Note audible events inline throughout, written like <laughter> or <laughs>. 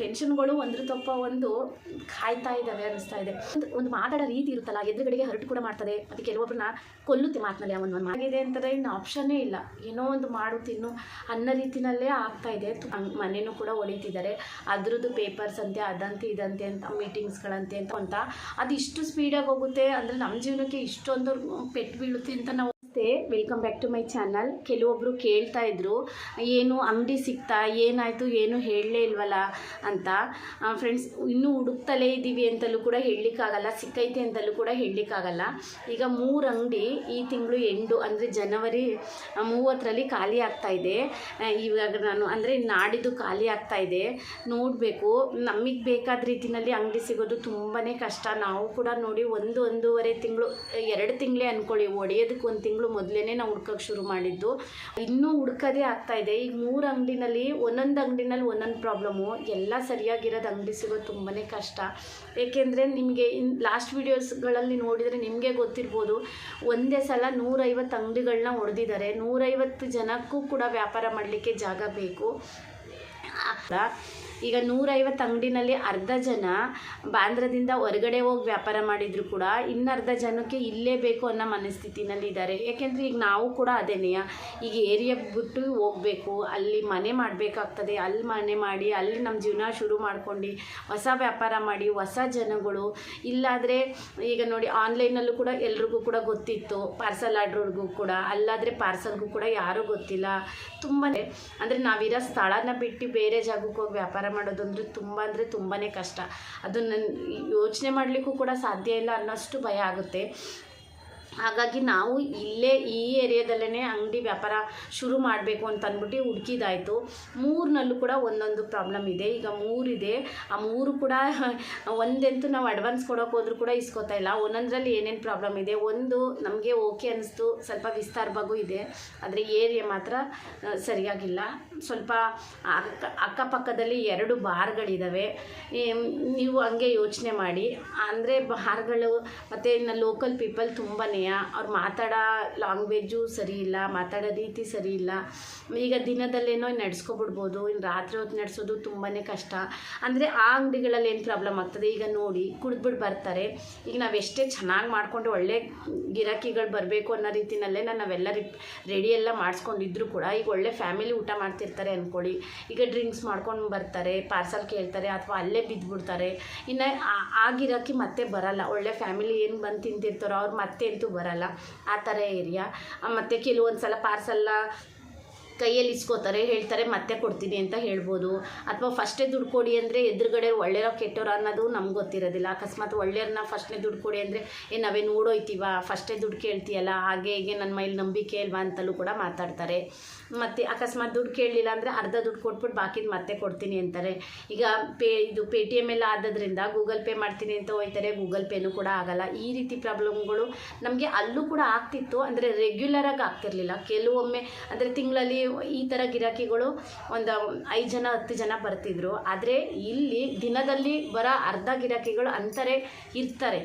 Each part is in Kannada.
ಟೆನ್ಷನ್ಗಳು ಒಂದ್ರ ತಪ್ಪ ಒಂದು ಕಾಯ್ತಾ ಇದ್ದಾವೆ ಅನಿಸ್ತಾ ಇದೆ. ಒಂದು ಒಂದು ಮಾತಾಡೋ ರೀತಿ ಇರುತ್ತಲ್ಲ, ಎದುರುಗಡೆಗೆ ಹರಟು ಕೂಡ ಮಾಡ್ತದೆ. ಅದು ಕೆಲವೊಬ್ಬರನ್ನ ಕೊಲ್ಲುತ್ತೆ ಮಾತಿನಲ್ಲಿ ಅವನು ಒಂದು ಆಗಿದೆ ಅಂತಂದರೆ ಇನ್ನು ಆಪ್ಷನ್ನೇ ಇಲ್ಲ. ಏನೋ ಒಂದು ಮಾಡು, ತಿನ್ನು ಅನ್ನೋ ರೀತಿನಲ್ಲೇ ಆಗ್ತಾ ಇದೆ. ಮನೆಯೂ ಕೂಡ ಹೊಡಿತಿದ್ದಾರೆ ಅದ್ರದ್ದು ಪೇಪರ್ಸ್ ಅಂತೆ, ಅದಂತೆ, ಇದಂತೆ ಅಂತ ಮೀಟಿಂಗ್ಸ್ಗಳಂತೆ ಅಂತ. ಅದು ಇಷ್ಟು ಸ್ಪೀಡಾಗಿ ಹೋಗುತ್ತೆ. ಅಂದರೆ ನಮ್ಮ ಜೀವನಕ್ಕೆ ಇಷ್ಟೊಂದು ಪೆಟ್ಟು ಬೀಳುತ್ತೆ ಅಂತ ನಾವು ನಮಸ್ತೆ welcome back to my channel ಕೆಲವೊಬ್ಬರು ಕೇಳ್ತಾ ಇದ್ರು, ಏನು ಅಂಗಡಿ ಸಿಗ್ತಾ, ಏನಾಯಿತು, ಏನು ಹೇಳಲೇ ಇಲ್ವಲ್ಲ ಅಂತ. ಫ್ರೆಂಡ್ಸ್ ಇನ್ನೂ ಹುಡುಕ್ತಲೇ ಇದ್ದೀವಿ ಅಂತಲೂ ಕೂಡ ಹೇಳಲಿಕ್ಕಾಗಲ್ಲ, ಸಿಕ್ಕೈತೆ ಅಂತಲೂ ಕೂಡ ಹೇಳಲಿಕ್ಕಾಗಲ್ಲ. ಈಗ ಮೂರು ಅಂಗಡಿ ಈ ತಿಂಗಳು ಎಂಟು, ಅಂದರೆ ಜನವರಿ ಮೂವತ್ತರಲ್ಲಿ ಖಾಲಿ ಆಗ್ತಾ ಇದೆ. ಇವಾಗ ನಾನು, ಅಂದರೆ ನಾಡಿದ್ದು ಖಾಲಿ ಆಗ್ತಾ ಇದೆ. ನೋಡಬೇಕು, ನಮಗೆ ಬೇಕಾದ ರೀತಿಯಲ್ಲಿ ಅಂಗಡಿ ಸಿಗೋದು ತುಂಬಾ ಕಷ್ಟ. ನಾವು ಕೂಡ ನೋಡಿ ಒಂದು ಒಂದೂವರೆ ತಿಂಗಳು, ಎರಡು ತಿಂಗಳೇ ಅಂದ್ಕೊಳ್ಳಿ ಒಡೆಯೋದಕ್ಕೆ ಒಂದು ತಿಂಗಳು ಮೊದಲೇ ನಾವು ಹುಡ್ಕೋಕ್ಕೆ ಶುರು ಮಾಡಿದ್ದು. ಇನ್ನೂ ಹುಡ್ಕೋದೇ ಆಗ್ತಾ ಇದೆ. ಈಗ ಮೂರು ಅಂಗಡಿನಲ್ಲಿ, ಒಂದೊಂದು ಅಂಗಡಿನಲ್ಲಿ ಒಂದೊಂದು ಪ್ರಾಬ್ಲಮ್ಮು ಎಲ್ಲ ಸರಿಯಾಗಿರೋದು ಅಂಗಡಿ ಸಿಗೋದು ತುಂಬಾ ಕಷ್ಟ. ಏಕೆಂದರೆ ನಿಮಗೆ ಇನ್ ಲಾಸ್ಟ್ ವೀಡಿಯೋಸ್ಗಳಲ್ಲಿ ನೋಡಿದರೆ ನಿಮಗೆ ಗೊತ್ತಿರ್ಬೋದು, ಒಂದೇ ಸಲ ನೂರೈವತ್ತು ಅಂಗಡಿಗಳನ್ನ ಹೊಡೆದಿದ್ದಾರೆ ನೂರೈವತ್ತು ಜನಕ್ಕೂ ಕೂಡ ವ್ಯಾಪಾರ ಮಾಡಲಿಕ್ಕೆ ಜಾಗ ಬೇಕು. ಈಗ ನೂರೈವತ್ತು ಅಂಗಡಿನಲ್ಲಿ ಅರ್ಧ ಜನ ಬಾಂದ್ರದಿಂದ ಹೊರಗಡೆ ಹೋಗಿ ವ್ಯಾಪಾರ ಮಾಡಿದ್ರು ಕೂಡ ಇನ್ನರ್ಧ ಜನಕ್ಕೆ ಇಲ್ಲೇ ಬೇಕು ಅನ್ನೋ ಮನಸ್ಥಿತಿನಲ್ಲಿ ಇದ್ದಾರೆ. ಯಾಕೆಂದರೆ ಈಗ ನಾವು ಕೂಡ ಅದೇನೆಯ, ಈಗ ಏರಿಯಾ ಬಿಟ್ಟು ಹೋಗಬೇಕು, ಅಲ್ಲಿ ಮನೆ ಮಾಡಬೇಕಾಗ್ತದೆ, ಅಲ್ಲಿ ಮನೆ ಮಾಡಿ, ಅಲ್ಲಿ ನಮ್ಮ ಜೀವನ ಶುರು ಮಾಡ್ಕೊಂಡು ಹೊಸ ವ್ಯಾಪಾರ ಮಾಡಿ, ಹೊಸ ಜನಗಳು. ಇಲ್ಲಾದರೆ ಈಗ ನೋಡಿ ಆನ್ಲೈನಲ್ಲೂ ಕೂಡ ಎಲ್ರಿಗೂ ಕೂಡ ಗೊತ್ತಿತ್ತು, ಪಾರ್ಸಲ್ ಆರ್ಡ್ರಿಗೂ ಕೂಡ. ಅಲ್ಲಾದರೆ ಪಾರ್ಸಲ್ಗೂ ಕೂಡ ಯಾರೂ ಗೊತ್ತಿಲ್ಲ. ತುಂಬಾ ಅಂದರೆ ನಾವಿರೋ ಸ್ಥಳನ ಬಿಟ್ಟು ಬೇರೆ ಜಾಗಕ್ಕೆ ಹೋಗಿ ವ್ಯಾಪಾರ ಮಾಡೋದು ಅಂದರೆ ತುಂಬ ಅಂದರೆ ತುಂಬಾ ಕಷ್ಟ. ಅದು ನನ್ನ ಯೋಚನೆ ಮಾಡಲಿಕ್ಕೂ ಕೂಡ ಸಾಧ್ಯ ಇಲ್ಲ ಅನ್ನೋಷ್ಟು ಭಯ ಆಗುತ್ತೆ. ಹಾಗಾಗಿ ನಾವು ಇಲ್ಲೇ ಈ ಏರಿಯಾದಲ್ಲೇ ಅಂಗಡಿ ವ್ಯಾಪಾರ ಶುರು ಮಾಡಬೇಕು ಅಂತ ಅಂದ್ಬಿಟ್ಟು ಹುಡುಕಿದಾಯಿತು. ಮೂರಿನಲ್ಲೂ ಕೂಡ ಒಂದೊಂದು ಪ್ರಾಬ್ಲಮ್ ಇದೆ. ಈಗ ಮೂರಿದೆ. ಆ ಮೂರು ಕೂಡ <laughs> ಒಂದಂತೂ ನಾವು ಅಡ್ವಾನ್ಸ್ ಕೊಡೋಕೆ ಹೋದ್ರೂ ಕೂಡ ಇಸ್ಕೋತಾ ಇಲ್ಲ. ಒಂದೊಂದರಲ್ಲಿ ಏನೇನು ಪ್ರಾಬ್ಲಮ್ ಇದೆ? ಒಂದು ನಮಗೆ ಓಕೆ ಅನ್ನಿಸ್ತು ಸ್ವಲ್ಪ ವಿಸ್ತಾರ ವಿಸ್ತಾರವಾಗೂ ಇದೆ. ಆದರೆ ಏರಿಯಾ ಮಾತ್ರ ಸರಿಯಾಗಿಲ್ಲ. ಸ್ವಲ್ಪ ಅಕ್ಕ, ಅಕ್ಕಪಕ್ಕದಲ್ಲಿ ಎರಡು ಬಾರ್ಗಳಿದ್ದಾವೆ ನೀವು ಹಂಗೆ ಯೋಚನೆ ಮಾಡಿ. ಅಂದರೆ ಬಾರ್ಗಳು ಮತ್ತು ಇನ್ನು ಲೋಕಲ್ ಪೀಪಲ್ ಅವ್ರು ಮಾತಾಡೋ ಲಾಂಗ್ವೇಜು ಸರಿ ಇಲ್ಲ, ಮಾತಾಡೋ ರೀತಿ ಸರಿ ಇಲ್ಲ. ಈಗ ದಿನದಲ್ಲೇನೋ ನಡೆಸ್ಕೊಬಿಡ್ಬೋದು ಇನ್ನು ರಾತ್ರಿ ಹೊತ್ತು ನಡೆಸೋದು ತುಂಬಾ ಕಷ್ಟ. ಅಂದರೆ ಆ ಅಂಗಡಿಗಳಲ್ಲಿ ಏನು ಪ್ರಾಬ್ಲಮ್ ಆಗ್ತದೆ? ಈಗ ನೋಡಿ ಕುಡಿದ್ಬಿಟ್ಟು ಬರ್ತಾರೆ. ಈಗ ನಾವು ಎಷ್ಟೇ ಚೆನ್ನಾಗಿ ಮಾಡಿಕೊಂಡು ಒಳ್ಳೆ ಗಿರಾಕಿಗಳು ಬರಬೇಕು ಅನ್ನೋ ರೀತಿನಲ್ಲೇ ನಾನು ನಾವೆಲ್ಲ ರೆಡಿ ಎಲ್ಲ ಮಾಡಿಸ್ಕೊಂಡಿದ್ರು ಕೂಡ, ಈಗ ಒಳ್ಳೆ ಫ್ಯಾಮಿಲಿ ಊಟ ಮಾಡ್ತಿರ್ತಾರೆ ಅಂದ್ಕೊಳ್ಳಿ ಈಗ ಡ್ರಿಂಕ್ಸ್ ಮಾಡ್ಕೊಂಡು ಬರ್ತಾರೆ ಪಾರ್ಸಲ್ ಕೇಳ್ತಾರೆ, ಅಥವಾ ಅಲ್ಲೇ ಬಿದ್ದುಬಿಡ್ತಾರೆ ಇನ್ನು ಆ ಗಿರಾಕಿ ಮತ್ತೆ ಬರಲ್ಲ. ಒಳ್ಳೆ ಫ್ಯಾಮಿಲಿ ಏನು ಬಂದು ತಿಂತಿರ್ತಾರೋ, ಅವ್ರು ಮತ್ತೆ ಅಂತೂ ಬರಲ್ಲ. ಆ ಥರ ಏರಿಯಾ. ಮತ್ತು ಕೆಲವೊಂದು ಸಲ ಪಾರ್ಸಲ್ಲ ಕೈಯಲ್ಲಿ ಇಸ್ಕೋತಾರೆ ಹೇಳ್ತಾರೆ, ಮತ್ತೆ ಕೊಡ್ತೀನಿ ಅಂತ ಹೇಳ್ಬೋದು. ಅಥವಾ ಫಸ್ಟೇ ದುಡ್ಡು ಕೊಡಿ ಅಂದರೆ ಎದುರುಗಡೆ ಒಳ್ಳೆಯರೋ ಕೆಟ್ಟವ್ರ ಅನ್ನೋದು ನಮ್ಗೆ ಗೊತ್ತಿರೋದಿಲ್ಲ. ಅಕಸ್ಮಾತ್ ಒಳ್ಳೆಯವ್ರನ್ನ ಫಸ್ಟ್ನೇ ದುಡ್ಡು ಕೊಡಿ ಅಂದರೆ, ಏ ನಾವೇ ನೋಡೋಯ್ತೀವ? ಫಸ್ಟೇ ದುಡ್ಡು ಕೇಳ್ತೀಯಲ್ಲ? ಹಾಗೆ ಹೀಗೆ ನನ್ನ ಮೈಲಿ ನಂಬಿಕೆ ಇಲ್ವಾ? ಅಂತಲೂ ಕೂಡ ಮಾತಾಡ್ತಾರೆ. ಮತ್ತು ಅಕಸ್ಮಾತ್ ದುಡ್ಡು ಕೇಳಲಿಲ್ಲ ಅಂದರೆ ಅರ್ಧ ದುಡ್ಡು ಕೊಟ್ಬಿಟ್ಟು ಬಾಕಿದು ಮತ್ತೆ ಕೊಡ್ತೀನಿ ಅಂತಾರೆ. ಈಗ ಪೇ, ಇದು ಪೇ ಟಿ ಎಂ ಎಲ್ಲ ಆದ್ದರಿಂದ ಗೂಗಲ್ ಪೇ ಮಾಡ್ತೀನಿ ಅಂತ ಹೋಯ್ತಾರೆ, ಗೂಗಲ್ ಪೇನೂ ಕೂಡ ಆಗಲ್ಲ. ಈ ರೀತಿ ಪ್ರಾಬ್ಲಮ್ಗಳು ನಮಗೆ ಅಲ್ಲೂ ಕೂಡ ಆಗ್ತಿತ್ತು. ಅಂದರೆ ರೆಗ್ಯುಲರಾಗಿ ಆಗ್ತಿರ್ಲಿಲ್ಲ. ಕೆಲವೊಮ್ಮೆ ಅಂದರೆ ತಿಂಗಳಲ್ಲಿ ಈ ಥರ ಗಿರಾಕಿಗಳು ಒಂದು ಐದು ಜನ, ಹತ್ತು ಜನ ಬರ್ತಿದ್ರು. ಆದರೆ ಇಲ್ಲಿ ದಿನದಲ್ಲಿ ಬರೋ ಅರ್ಧ ಗಿರಾಕಿಗಳು ಅಂತಾರೆ, ಇರ್ತಾರೆ.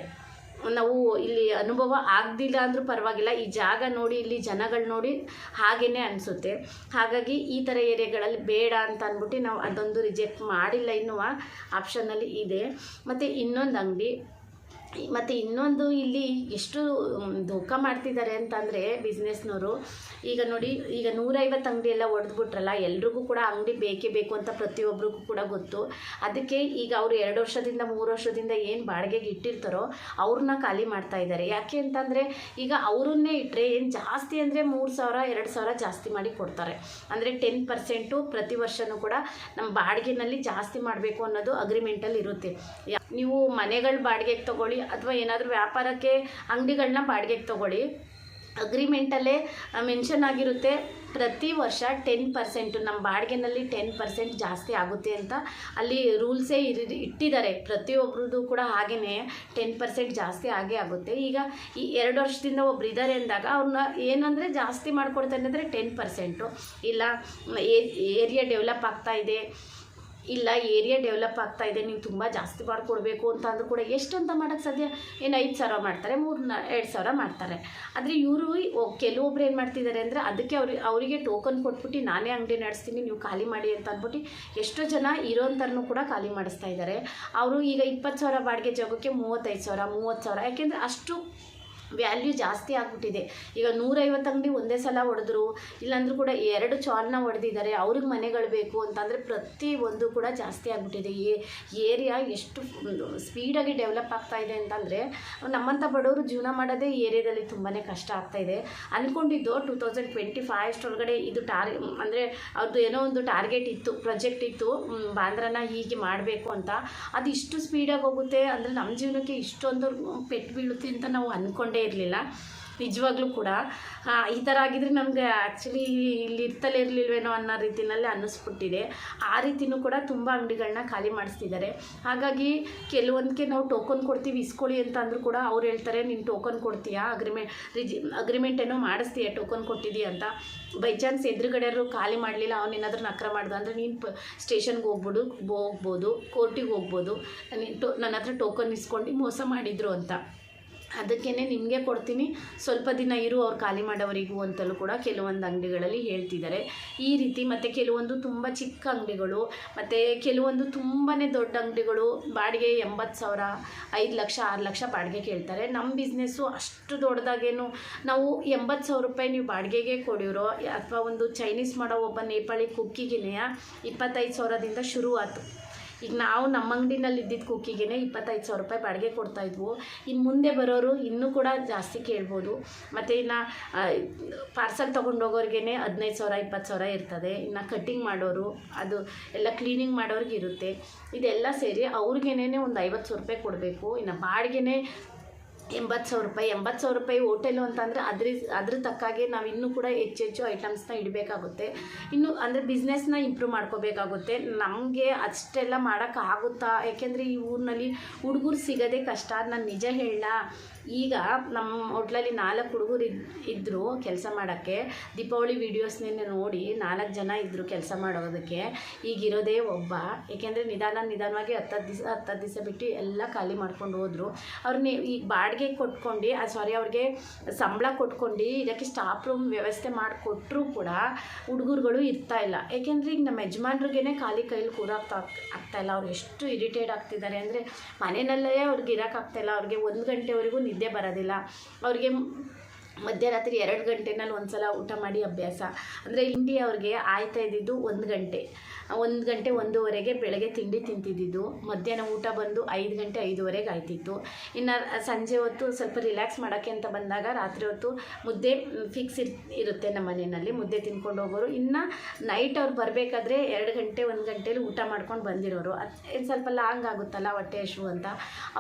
ನಾವು ಇಲ್ಲಿ ಅನುಭವ ಆಗದಿಲ್ಲ ಅಂದರೂ ಪರವಾಗಿಲ್ಲ. ಈ ಜಾಗ ನೋಡಿ, ಇಲ್ಲಿ ಜನಗಳು ನೋಡಿ ಹಾಗೇ ಅನಿಸುತ್ತೆ. ಹಾಗಾಗಿ ಈ ಥರ ಏರಿಯಾಗಳಲ್ಲಿ ಬೇಡ ಅಂತ ಅಂದ್ಬಿಟ್ಟು ನಾವು ಅದೊಂದು ರಿಜೆಕ್ಟ್ ಮಾಡಿಲ್ಲ ಇನ್ನೂ ಆಪ್ಷನಲ್ಲಿ ಇದೆ. ಮತ್ತು ಇನ್ನೊಂದು ಅಂಗಡಿ ಮತ್ತು ಇನ್ನೊಂದು ಇಲ್ಲಿ ಎಷ್ಟು ಧೋಕ ಮಾಡ್ತಿದ್ದಾರೆ ಅಂತಂದರೆ ಬಿಸ್ನೆಸ್ನವರು ಈಗ ನೋಡಿ, ಈಗ ನೂರೈವತ್ತು ಅಂಗಡಿ ಎಲ್ಲ ಒಡೆದ್ಬಿಟ್ರಲ್ಲ, ಎಲ್ರಿಗೂ ಕೂಡ ಅಂಗಡಿ ಬೇಕೇ ಬೇಕು ಅಂತ ಪ್ರತಿಯೊಬ್ಬರಿಗೂ ಕೂಡ ಗೊತ್ತು. ಅದಕ್ಕೆ ಈಗ ಅವರು ಎರಡು ವರ್ಷದಿಂದ, ಮೂರು ವರ್ಷದಿಂದ ಏನು ಬಾಡಿಗೆಗೆ ಇಟ್ಟಿರ್ತಾರೋ ಅವ್ರನ್ನ ಖಾಲಿ ಮಾಡ್ತಾ ಇದ್ದಾರೆ. ಯಾಕೆ ಅಂತಂದರೆ ಈಗ ಅವರನ್ನೇ ಇಟ್ಟರೆ ಏನು ಜಾಸ್ತಿ ಅಂದರೆ ಮೂರು ಸಾವಿರ, ಎರಡು ಸಾವಿರ ಜಾಸ್ತಿ ಮಾಡಿ ಕೊಡ್ತಾರೆ. ಅಂದರೆ ಟೆನ್ ಪರ್ಸೆಂಟು ಪ್ರತಿ ವರ್ಷವೂ ಕೂಡ ನಮ್ಮ ಬಾಡಿಗೆನಲ್ಲಿ ಜಾಸ್ತಿ ಮಾಡಬೇಕು ಅನ್ನೋದು ಅಗ್ರಿಮೆಂಟಲ್ಲಿ ಇರುತ್ತೆ. ನೀವು ಮನೆಗಳು ಬಾಡಿಗೆಗೆ ತೊಗೊಳ್ಳಿ ಅಥವಾ ಏನಾದರೂ ವ್ಯಾಪಾರಕ್ಕೆ ಅಂಗಡಿಗಳನ್ನ ಬಾಡಿಗೆಗೆ ತೊಗೊಳ್ಳಿ. ಅಗ್ರಿಮೆಂಟಲ್ಲೇ ಮೆನ್ಷನ್ ಆಗಿರುತ್ತೆ, ಪ್ರತಿ ವರ್ಷ ಟೆನ್ ಪರ್ಸೆಂಟು ನಮ್ಮ ಬಾಡಿಗೆನಲ್ಲಿ ಟೆನ್ ಪರ್ಸೆಂಟ್ ಜಾಸ್ತಿ ಆಗುತ್ತೆ ಅಂತ. ಅಲ್ಲಿ ರೂಲ್ಸೇ ಇರಿ, ಇಟ್ಟಿದ್ದಾರೆ. ಪ್ರತಿಯೊಬ್ಬರದ್ದು ಕೂಡ ಹಾಗೆಯೇ ಟೆನ್ ಪರ್ಸೆಂಟ್ ಜಾಸ್ತಿ ಆಗೇ ಆಗುತ್ತೆ. ಈಗ ಈ ಎರಡು ವರ್ಷದಿಂದ ಒಬ್ರು ಇದ್ದಾರೆ ಅಂದಾಗ ಅವ್ರನ್ನ ಏನಂದರೆ ಜಾಸ್ತಿ ಮಾಡ್ಕೊಡ್ತಾರೆ ಅಂದರೆ ಟೆನ್ ಪರ್ಸೆಂಟು ಇಲ್ಲ ಏರಿಯಾ ಡೆವಲಪ್ ಆಗ್ತಾ ಇದೆ. ಇಲ್ಲ ಏರಿಯಾ ಡೆವಲಪ್ ಆಗ್ತಾ ಇದೆ, ನೀವು ತುಂಬ ಜಾಸ್ತಿ ಮಾಡಿಕೊಡ್ಬೇಕು ಅಂತ ಅಂದರೂ ಕೂಡ ಎಷ್ಟು ಅಂತ ಮಾಡೋಕ್ಕೆ ಸಾಧ್ಯ? ಏನು ಐದು ಸಾವಿರ ಮಾಡ್ತಾರೆ, ಮೂರು ಎರಡು ಸಾವಿರ ಮಾಡ್ತಾರೆ. ಆದರೆ ಇವರು ಕೆಲವೊಬ್ರು ಏನು ಮಾಡ್ತಿದ್ದಾರೆ ಅಂದರೆ ಅದಕ್ಕೆ ಅವ್ರಿಗೆ ಅವರಿಗೆ ಟೋಕನ್ ಕೊಟ್ಬಿಟ್ಟು, ನಾನೇ ಅಂಗಡಿ ನಡೆಸ್ತೀನಿ, ನೀವು ಖಾಲಿ ಮಾಡಿ ಅಂತ ಅಂದ್ಬಿಟ್ಟು ಎಷ್ಟೋ ಜನ ಇರೋಂಥರನ್ನು ಕೂಡ ಖಾಲಿ ಮಾಡಿಸ್ತಾ ಇದ್ದಾರೆ. ಅವರು ಈಗ ಇಪ್ಪತ್ತು ಸಾವಿರ ಬಾಡಿಗೆ ಜಾಗಕ್ಕೆ ಮೂವತ್ತೈದು ಸಾವಿರ, ಮೂವತ್ತು ಸಾವಿರ, ಯಾಕೆಂದರೆ ಅಷ್ಟು ವ್ಯಾಲ್ಯೂ ಜಾಸ್ತಿ ಆಗಿಬಿಟ್ಟಿದೆ. ಈಗ ನೂರೈವತ್ತು ಅಂಗಡಿ ಒಂದೇ ಸಲ ಹೊಡೆದ್ರು ಇಲ್ಲಾಂದ್ರೂ ಕೂಡ ಎರಡು ಚಾಲ್ನ ಹೊಡೆದಿದ್ದಾರೆ ಅವ್ರಿಗೆ ಮನೆಗಳು ಬೇಕು ಅಂತಂದರೆ ಪ್ರತಿ ಒಂದು ಕೂಡ ಜಾಸ್ತಿ ಆಗಿಬಿಟ್ಟಿದೆ. ಏರಿಯಾ ಎಷ್ಟು ಸ್ಪೀಡಾಗಿ ಡೆವಲಪ್ ಆಗ್ತಾ ಇದೆ ಅಂತಂದರೆ ನಮ್ಮಂಥ ಬಡವರು ಜೀವನ ಮಾಡೋದೇ ಏರಿಯಾದಲ್ಲಿ ತುಂಬಾ ಕಷ್ಟ ಆಗ್ತಾ ಇದೆ. ಅಂದ್ಕೊಂಡಿದ್ದು ಟೂ ತೌಸಂಡ್ ಟ್ವೆಂಟಿ ಫೈವ್ ಅಷ್ಟೊಳಗಡೆ ಇದು ಟಾರ್ ಅಂದರೆ ಅವ್ರದ್ದು ಏನೋ ಒಂದು ಟಾರ್ಗೆಟ್ ಇತ್ತು ಪ್ರಾಜೆಕ್ಟ್ ಇತ್ತು ಬಾಂದ್ರನ ಹೀಗೆ ಮಾಡಬೇಕು ಅಂತ. ಅದು ಇಷ್ಟು ಸ್ಪೀಡಾಗಿ ಹೋಗುತ್ತೆ, ಅಂದರೆ ನಮ್ಮ ಜೀವನಕ್ಕೆ ಇಷ್ಟೊಂದು ಪೆಟ್ಟು ಬೀಳುತ್ತೆ ಅಂತ ನಾವು ಅಂದ್ಕೊಂಡೇ ಇರಲಿಲ್ಲ. ನಿಜವಾಗ್ಲೂ ಕೂಡ. ಈ ಥರ ಆಗಿದ್ರೆ ನಮಗೆ ಆ್ಯಕ್ಚುಲಿ ಇಲ್ಲಿ ಇರ್ತಲೇ ಇರಲಿಲ್ವೇನೋ ಅನ್ನೋ ರೀತಿಯಲ್ಲಿ ಅನ್ನಿಸ್ಬಿಟ್ಟಿದೆ. ಆ ರೀತಿಯೂ ಕೂಡ ತುಂಬ ಅಂಗಡಿಗಳನ್ನ ಖಾಲಿ ಮಾಡಿಸ್ತಿದ್ದಾರೆ. ಹಾಗಾಗಿ ಕೆಲವೊಂದಕ್ಕೆ ನಾವು ಟೋಕನ್ ಕೊಡ್ತೀವಿ, ಇಸ್ಕೊಳ್ಳಿ ಅಂತ ಅಂದರೂ ಕೂಡ ಅವ್ರು ಹೇಳ್ತಾರೆ, ನೀನು ಟೋಕನ್ ಕೊಡ್ತೀಯಾ? ಅಗ್ರಿಮೆಂಟ್ ರಿಜಿ ಅಗ್ರಿಮೆಂಟ್ ಏನೋ ಮಾಡಿಸ್ತೀಯ? ಟೋಕನ್ ಕೊಟ್ಟಿದ್ದೀಯ ಅಂತ. ಬೈ ಚಾನ್ಸ್ ಎದುರುಗಡೆಯವರು ಖಾಲಿ ಮಾಡಲಿಲ್ಲ ಅವನೇನಾದ್ರೂ ನಕ್ರ ಮಾಡ್ದ ಅಂದರೆ ನೀನು ಪ ಸ್ಟೇಷನ್ಗೆ ಹೋಗ್ಬಿಡು ಹೋಗ್ಬೋದು ಕೋರ್ಟಿಗೆ ಹೋಗ್ಬೋದು. ನೀನು ಟೋ ನನ್ನ ಹತ್ರ ಟೋಕನ್ ಇಸ್ಕೊಂಡು ಮೋಸ ಮಾಡಿದ್ರು ಅಂತ. ಅದಕ್ಕೇ ನಿಮಗೆ ಕೊಡ್ತೀನಿ. ಸ್ವಲ್ಪ ದಿನ ಇರು, ಅವ್ರು ಖಾಲಿ ಮಾಡೋವರಿಗೂ ಅಂತಲೂ ಕೂಡ ಕೆಲವೊಂದು ಅಂಗಡಿಗಳಲ್ಲಿ ಹೇಳ್ತಿದ್ದಾರೆ. ಈ ರೀತಿ ಮತ್ತು ಕೆಲವೊಂದು ತುಂಬ ಚಿಕ್ಕ ಅಂಗಡಿಗಳು, ಮತ್ತು ಕೆಲವೊಂದು ತುಂಬಾ ದೊಡ್ಡ ಅಂಗಡಿಗಳು ಬಾಡಿಗೆ ಎಂಬತ್ತು ಸಾವಿರ, ಐದು ಲಕ್ಷ, ಆರು ಲಕ್ಷ ಬಾಡಿಗೆ ಕೇಳ್ತಾರೆ. ನಮ್ಮ ಬಿಸ್ನೆಸ್ಸು ಅಷ್ಟು ದೊಡ್ಡದಾಗೇನು, ನಾವು ಎಂಬತ್ತು ಸಾವಿರ ರೂಪಾಯಿ ನೀವು ಬಾಡಿಗೆಗೆ ಕೊಡಿರೋ, ಅಥವಾ ಒಂದು ಚೈನೀಸ್ ಮಾಡೋ ಒಬ್ಬ ನೇಪಾಳಿ ಕುಕ್ಕಿಗಿನೆಯ ಇಪ್ಪತ್ತೈದು ಸಾವಿರದಿಂದ ಶುರು ಆಯ್ತು ಈಗ ನಾವು ನಮ್ಮ ಅಂಗಡಿನಲ್ಲಿ ಇದ್ದಿದ್ದ ಕುಕ್ಕಿಗೆ ಇಪ್ಪತ್ತೈದು ಸಾವಿರ ರೂಪಾಯಿ ಬಾಡಿಗೆ ಕೊಡ್ತಾಯಿದ್ವು ಇನ್ನು ಮುಂದೆ ಬರೋರು ಇನ್ನೂ ಕೂಡ ಜಾಸ್ತಿ ಕೇಳ್ಬೋದು. ಮತ್ತು ಇನ್ನು ಪಾರ್ಸಲ್ ತೊಗೊಂಡೋಗೋರಿಗೆ ಹದಿನೈದು ಸಾವಿರ, ಇಪ್ಪತ್ತು ಸಾವಿರ ಇರ್ತದೆ. ಇನ್ನು ಕಟ್ಟಿಂಗ್ ಮಾಡೋರು, ಅದು ಎಲ್ಲ ಕ್ಲೀನಿಂಗ್ ಮಾಡೋರಿಗೆ ಇರುತ್ತೆ. ಇದೆಲ್ಲ ಸೇರಿ ಅವ್ರಿಗೇನೆ ಒಂದು ಐವತ್ತು ಸಾವಿರ ರೂಪಾಯಿ ಕೊಡಬೇಕು. ಇನ್ನು ಬಾಡಿಗೆನೇ ಎಂಬತ್ತು ಸಾವಿರ ರೂಪಾಯಿ, ಎಂಬತ್ತು ಸಾವಿರ ರೂಪಾಯಿ ಹೋಟೆಲು ಅಂತಂದರೆ ಅದ್ರ ಅದ್ರ ತಕ್ಕಾಗೆ ನಾವು ಇನ್ನೂ ಕೂಡ ಹೆಚ್ಚೆಚ್ಚು ಹೆಚ್ಚು ಐಟಮ್ಸ್ನ ಇಡಬೇಕಾಗುತ್ತೆ. ಇನ್ನು ಅಂದರೆ ಬಿಸ್ನೆಸ್ನ ಇಂಪ್ರೂವ್ ಮಾಡ್ಕೋಬೇಕಾಗುತ್ತೆ. ನಮಗೆ ಅಷ್ಟೆಲ್ಲ ಮಾಡೋಕ್ಕಾಗುತ್ತಾ ಯಾಕೆಂದರೆ ಈ ಊರಿನಲ್ಲಿ ಹುಡುಗರು ಸಿಗೋದೇ ಕಷ್ಟ. ನಾನು ನಿಜ ಹೇಳ ಈಗ ನಮ್ಮ ಹೋಟ್ಲಲ್ಲಿ ನಾಲ್ಕು ಹುಡುಗರು ಇದ್ ಇದ್ದರು ಕೆಲಸ ಮಾಡೋಕ್ಕೆ. ದೀಪಾವಳಿ ವೀಡಿಯೋಸ್ನೇ ನೋಡಿ ನಾಲ್ಕು ಜನ ಇದ್ದರು ಕೆಲಸ ಮಾಡೋದಕ್ಕೆ. ಈಗಿರೋದೇ ಒಬ್ಬ. ಏಕೆಂದರೆ ನಿಧಾನ ನಿಧಾನವಾಗಿ ಹತ್ತು ದಿವಸ ಹತ್ತು ದಿವಸ ಬಿಟ್ಟು ಎಲ್ಲ ಖಾಲಿ ಮಾಡ್ಕೊಂಡು ಹೋದರು. ಅವ್ರನ್ನ ಈಗ ಬಾಡಿಗೆ ಕೊಟ್ಕೊಂಡು ಸಾರಿ ಅವ್ರಿಗೆ ಸಂಬಳ ಕೊಟ್ಕೊಂಡು, ಇದಕ್ಕೆ ಸ್ಟಾಫ್ ರೂಮ್ ವ್ಯವಸ್ಥೆ ಮಾಡಿಕೊಟ್ರೂ ಕೂಡ ಹುಡುಗರುಗಳು ಇರ್ತಾ ಇಲ್ಲ. ಏಕೆಂದರೆ ಈಗ ನಮ್ಮ ಯಜಮಾನ್ರಿಗೇ ಖಾಲಿ ಕೈಲಿ ಕೂರಾಗ್ತಾ ಆಗ್ತಾ ಇಲ್ಲ. ಅವ್ರು ಎಷ್ಟು ಇರಿಟೇಟ್ ಆಗ್ತಿದ್ದಾರೆ ಅಂದರೆ ಮನೆಯಲ್ಲೇ ಅವ್ರಿಗೆ ಇರೋಕ್ಕಾಗ್ತಾಯಿಲ್ಲ ಅವ್ರಿಗೆ ಒಂದು ಗಂಟೆವರೆಗೂ ನಿದ್ದೆ ಬರೋದಿಲ್ಲ. ಅವ್ರಿಗೆ ಮಧ್ಯರಾತ್ರಿ ಎರಡು ಗಂಟೆನಲ್ಲಿ ಒಂದು ಸಲ ಊಟ ಮಾಡಿ ಅಭ್ಯಾಸ. ಅಂದರೆ ಇಂಡಿ ಅವ್ರಿಗೆ ಆಯ್ತಾ ಇದ್ದಿದ್ದು ಒಂದು ಗಂಟೆ. ಒಂದು ಗಂಟೆ ಒಂದೂವರೆಗೆ ಬೆಳಗ್ಗೆ ತಿಂಡಿ ತಿಂತಿದ್ದಿದ್ದು. ಮಧ್ಯಾಹ್ನ ಊಟ ಬಂದು ಐದು ಗಂಟೆ ಐದುವರೆಗೆ ಆಯ್ತಿತ್ತು. ಇನ್ನು ಸಂಜೆ ಹೊತ್ತು ಸ್ವಲ್ಪ ರಿಲ್ಯಾಕ್ಸ್ ಮಾಡೋಕ್ಕೆ ಅಂತ ಬಂದಾಗ ರಾತ್ರಿ ಹೊತ್ತು ಮುದ್ದೆ ಫಿಕ್ಸ್ ಇರ್, ಇರುತ್ತೆ ನಮ್ಮ ಮನೆಯಲ್ಲಿ, ಮುದ್ದೆ ತಿನ್ಕೊಂಡು ಹೋಗೋರು. ಇನ್ನು ನೈಟ್ ಅವ್ರು ಬರಬೇಕಾದ್ರೆ ಎರಡು ಗಂಟೆ, ಒಂದು ಗಂಟೇಲಿ ಊಟ ಮಾಡ್ಕೊಂಡು ಬಂದಿರೋರು. ಅದು ಸ್ವಲ್ಪ ಲಾಂಗ್ ಆಗುತ್ತಲ್ಲ ಹೊಟ್ಟೆ ಶೂ ಅಂತ.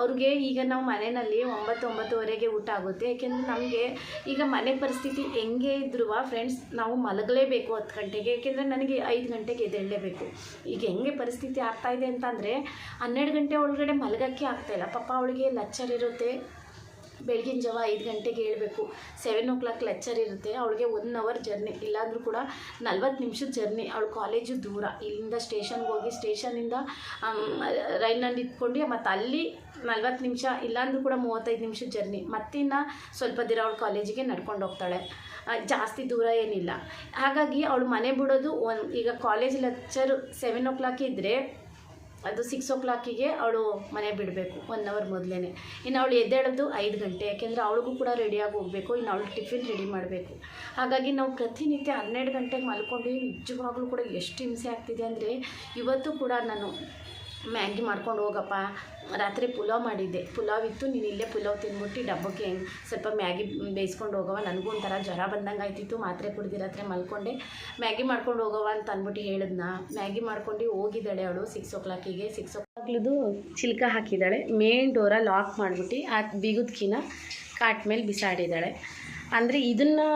ಅವ್ರಿಗೆ ಈಗ ನಾವು ಮನೆಯಲ್ಲಿ ಒಂಬತ್ತು, ಒಂಬತ್ತುವರೆಗೆ ಊಟ ಆಗುತ್ತೆ. ಏಕೆಂದರೆ ನಮಗೆ ಈಗ ಮನೆ ಪರಿಸ್ಥಿತಿ ಹೆಂಗೆ ಇದ್ರೂ ಫ್ರೆಂಡ್ಸ್ ನಾವು ಮಲಗಲೇಬೇಕು ಹತ್ತು ಗಂಟೆಗೆ ಏಕೆಂದರೆ ನನಗೆ ಐದು ಗಂಟೆಗೆ ಎದ್ದೇಳಲೇಬೇಕು. ಈಗ ಹೆಂಗೆ ಪರಿಸ್ಥಿತಿ ಆಗ್ತಾ ಇದೆ ಅಂತಂದರೆ ಹನ್ನೆರಡು ಗಂಟೆ ಒಳಗಡೆ ಮಲಗೋಕ್ಕೆ ಆಗ್ತಾಯಿಲ್ಲ ಪಾಪ ಅವಳಿಗೆ ಲಚ್ಚರ್ ಇರುತ್ತೆ. ಬೆಳಗಿನ ಜಾವ ಐದು ಗಂಟೆಗೆ ಏಳಬೇಕು. ಸೆವೆನ್ ಓ ಕ್ಲಾಕ್ ಲೆಕ್ಚರ್ ಇರುತ್ತೆ. ಅವಳಿಗೆ ಒನ್ ಅವರ್ ಜರ್ನಿ ಇಲ್ಲಾಂದರೂ ಕೂಡ ನಲ್ವತ್ತು ನಿಮಿಷದ ಜರ್ನಿ ಅವಳು ಕಾಲೇಜು ದೂರ, ಇಲ್ಲಿಂದ ಸ್ಟೇಷನ್ಗೆ ಹೋಗಿ ಸ್ಟೇಷನಿಂದ ರೈಲ್ನಲ್ಲಿ ಇಟ್ಕೊಂಡು ಮತ್ತು ಅಲ್ಲಿ ನಲ್ವತ್ತು ನಿಮಿಷ, ಇಲ್ಲಾಂದ್ರೂ ಕೂಡ ಮೂವತ್ತೈದು ನಿಮಿಷ ಜರ್ನಿ. ಮತ್ತಿನ್ನು ಸ್ವಲ್ಪ ದಿನ ಅವಳು ಕಾಲೇಜಿಗೆ ನಡ್ಕೊಂಡು ಹೋಗ್ತಾಳೆ. ಜಾಸ್ತಿ ದೂರ ಏನಿಲ್ಲ. ಹಾಗಾಗಿ ಅವಳು ಮನೆ ಬಿಡೋದು ಒನ್ ಈಗ college lecture seven o'clock ಇದ್ದರೆ ಅದು ಸಿಕ್ಸ್ ಓ ಕ್ಲಾಕಿಗೆ ಅವಳು ಮನೆ ಬಿಡಬೇಕು ಒನ್ ಅವರ್ ಮೊದಲೇ ಇನ್ನು ಅವಳು ಎದ್ದೇಳೋದು ಐದು ಗಂಟೆ, ಯಾಕೆಂದರೆ ಅವಳಿಗೂ ಕೂಡ ರೆಡಿಯಾಗಿ ಹೋಗಬೇಕು, ಇನ್ನು ಅವಳು ಟಿಫಿನ್ ರೆಡಿ ಮಾಡಬೇಕು. ಹಾಗಾಗಿ ನಾವು ಪ್ರತಿನಿತ್ಯ ಹನ್ನೆರಡು ಗಂಟೆಗೆ ಮಲ್ಕೊಂಡು ನಿಜವಾಗ್ಲೂ ಕೂಡ ಎಷ್ಟು ಹಿಂಸೆ ಆಗ್ತಿದೆ ಅಂದರೆ ಇವತ್ತು ಕೂಡ ನಾನು ಮ್ಯಾಗಿ ಮಾಡ್ಕೊಂಡು ಹೋಗಪ್ಪ. ರಾತ್ರಿ ಪುಲಾವ್ ಮಾಡಿದ್ದೆ. ಪುಲಾವ್ ಇತ್ತು, ನೀನು ಇಲ್ಲೇ ಪುಲಾವ್ ತಿಂದ್ಬಿಟ್ಟು ಡಬ್ಬಕ್ಕೆ ಸ್ವಲ್ಪ ಮ್ಯಾಗಿ ಬೇಯಿಸ್ಕೊಂಡು ಹೋಗವ ನನಗೂ ಒಂಥರ ಜ್ವರ ಬಂದಂಗೆ ಆಯ್ತಿತ್ತು. ಮಾತ್ರೆ ಕುಡ್ದು ರಾತ್ರಿ ಮಲ್ಕೊಂಡೆ. ಮ್ಯಾಗಿ ಮಾಡ್ಕೊಂಡು ಹೋಗವ ಅಂತ ಅಂದ್ಬಿಟ್ಟು ಹೇಳಿದ್ನ. ಮ್ಯಾಗಿ ಮಾಡ್ಕೊಂಡು ಹೋಗಿದ್ದಾಳೆ ಅವಳು ಸಿಕ್ಸ್ ಓ ಕ್ಲಾಕಿಗೆ ಸಿಕ್ಸ್ ಓ ಕ್ಲಾಕ್ಲದು ಚಿಲ್ಕ ಹಾಕಿದ್ದಾಳೆ. ಮೇನ್ ಡೋರ ಲಾಕ್ ಮಾಡಿಬಿಟ್ಟು ಆ ಬೀಗುದ್ಕಿನ ಕಾಟ್ ಮೇಲೆ ಬಿಸಾಡಿದ್ದಾಳೆ. ಅಂದರೆ ಇದನ್ನು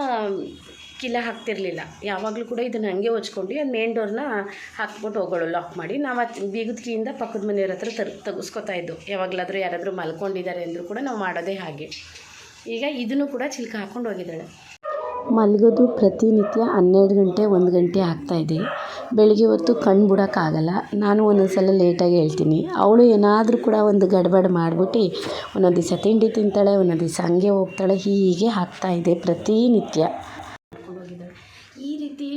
ಕಿಲ್ಲ ಹಾಕ್ತಿರ್ಲಿಲ್ಲ. ಯಾವಾಗಲೂ ಕೂಡ ಇದನ್ನು ಹಂಗೆ ಹೊಚ್ಕೊಂಡು ಅದು ಮೇನ್ ಡೋರ್ನ ಹಾಕ್ಬಿಟ್ಟು ಹೋಗೋಳು ಲಾಕ್ ಮಾಡಿ. ನಾವು ಅದು ಬೀಗದ ಕೀಯಿಂದ ಪಕ್ಕದ ಮನೆಯವ್ರ ಹತ್ರ ತರ್ ತೆಗಿಸ್ಕೊತಾ ಇದ್ದು. ಯಾವಾಗಲಾದರೂ ಯಾರಾದರೂ ಮಲ್ಕೊಂಡಿದ್ದಾರೆ ಅಂದರೂ ಕೂಡ ನಾವು ಮಾಡೋದೇ ಹಾಗೆ. ಈಗ ಇದನ್ನು ಕೂಡ ಚಿಲ್ಕ ಹಾಕ್ಕೊಂಡು ಹೋಗಿದ್ದಾಳೆ. ಮಲಗೋದು ಪ್ರತಿನಿತ್ಯ ಹನ್ನೆರಡು ಗಂಟೆ, ಒಂದು ಗಂಟೆ ಆಗ್ತಾಯಿದೆ ಬೆಳಿಗ್ಗೆ ಹೊತ್ತು ಕಣ್ಣು ಬಿಡೋಕ್ಕಾಗಲ್ಲ. ನಾನು ಒಂದೊಂದು ಸಲ ಲೇಟಾಗಿ ಹೇಳ್ತೀನಿ. ಅವಳು ಏನಾದರೂ ಕೂಡ ಒಂದು ಗಡ್ಬಡಿ ಮಾಡಿಬಿಟ್ಟು ಒಂದೊಂದು ದಿವಸ ತಿಂಡಿ ತಿಂತಾಳೆ, ಒಂದೊಂದು ದಿವಸ ಹಂಗೆ ಹೋಗ್ತಾಳೆ, ಹೀಗೆ ಆಗ್ತಾಯಿದೆ ಪ್ರತಿನಿತ್ಯ ಕರ್ಕೊಂಡು ಹೋಗಿದ್ದಾಳೆ ಈ ರೀತಿ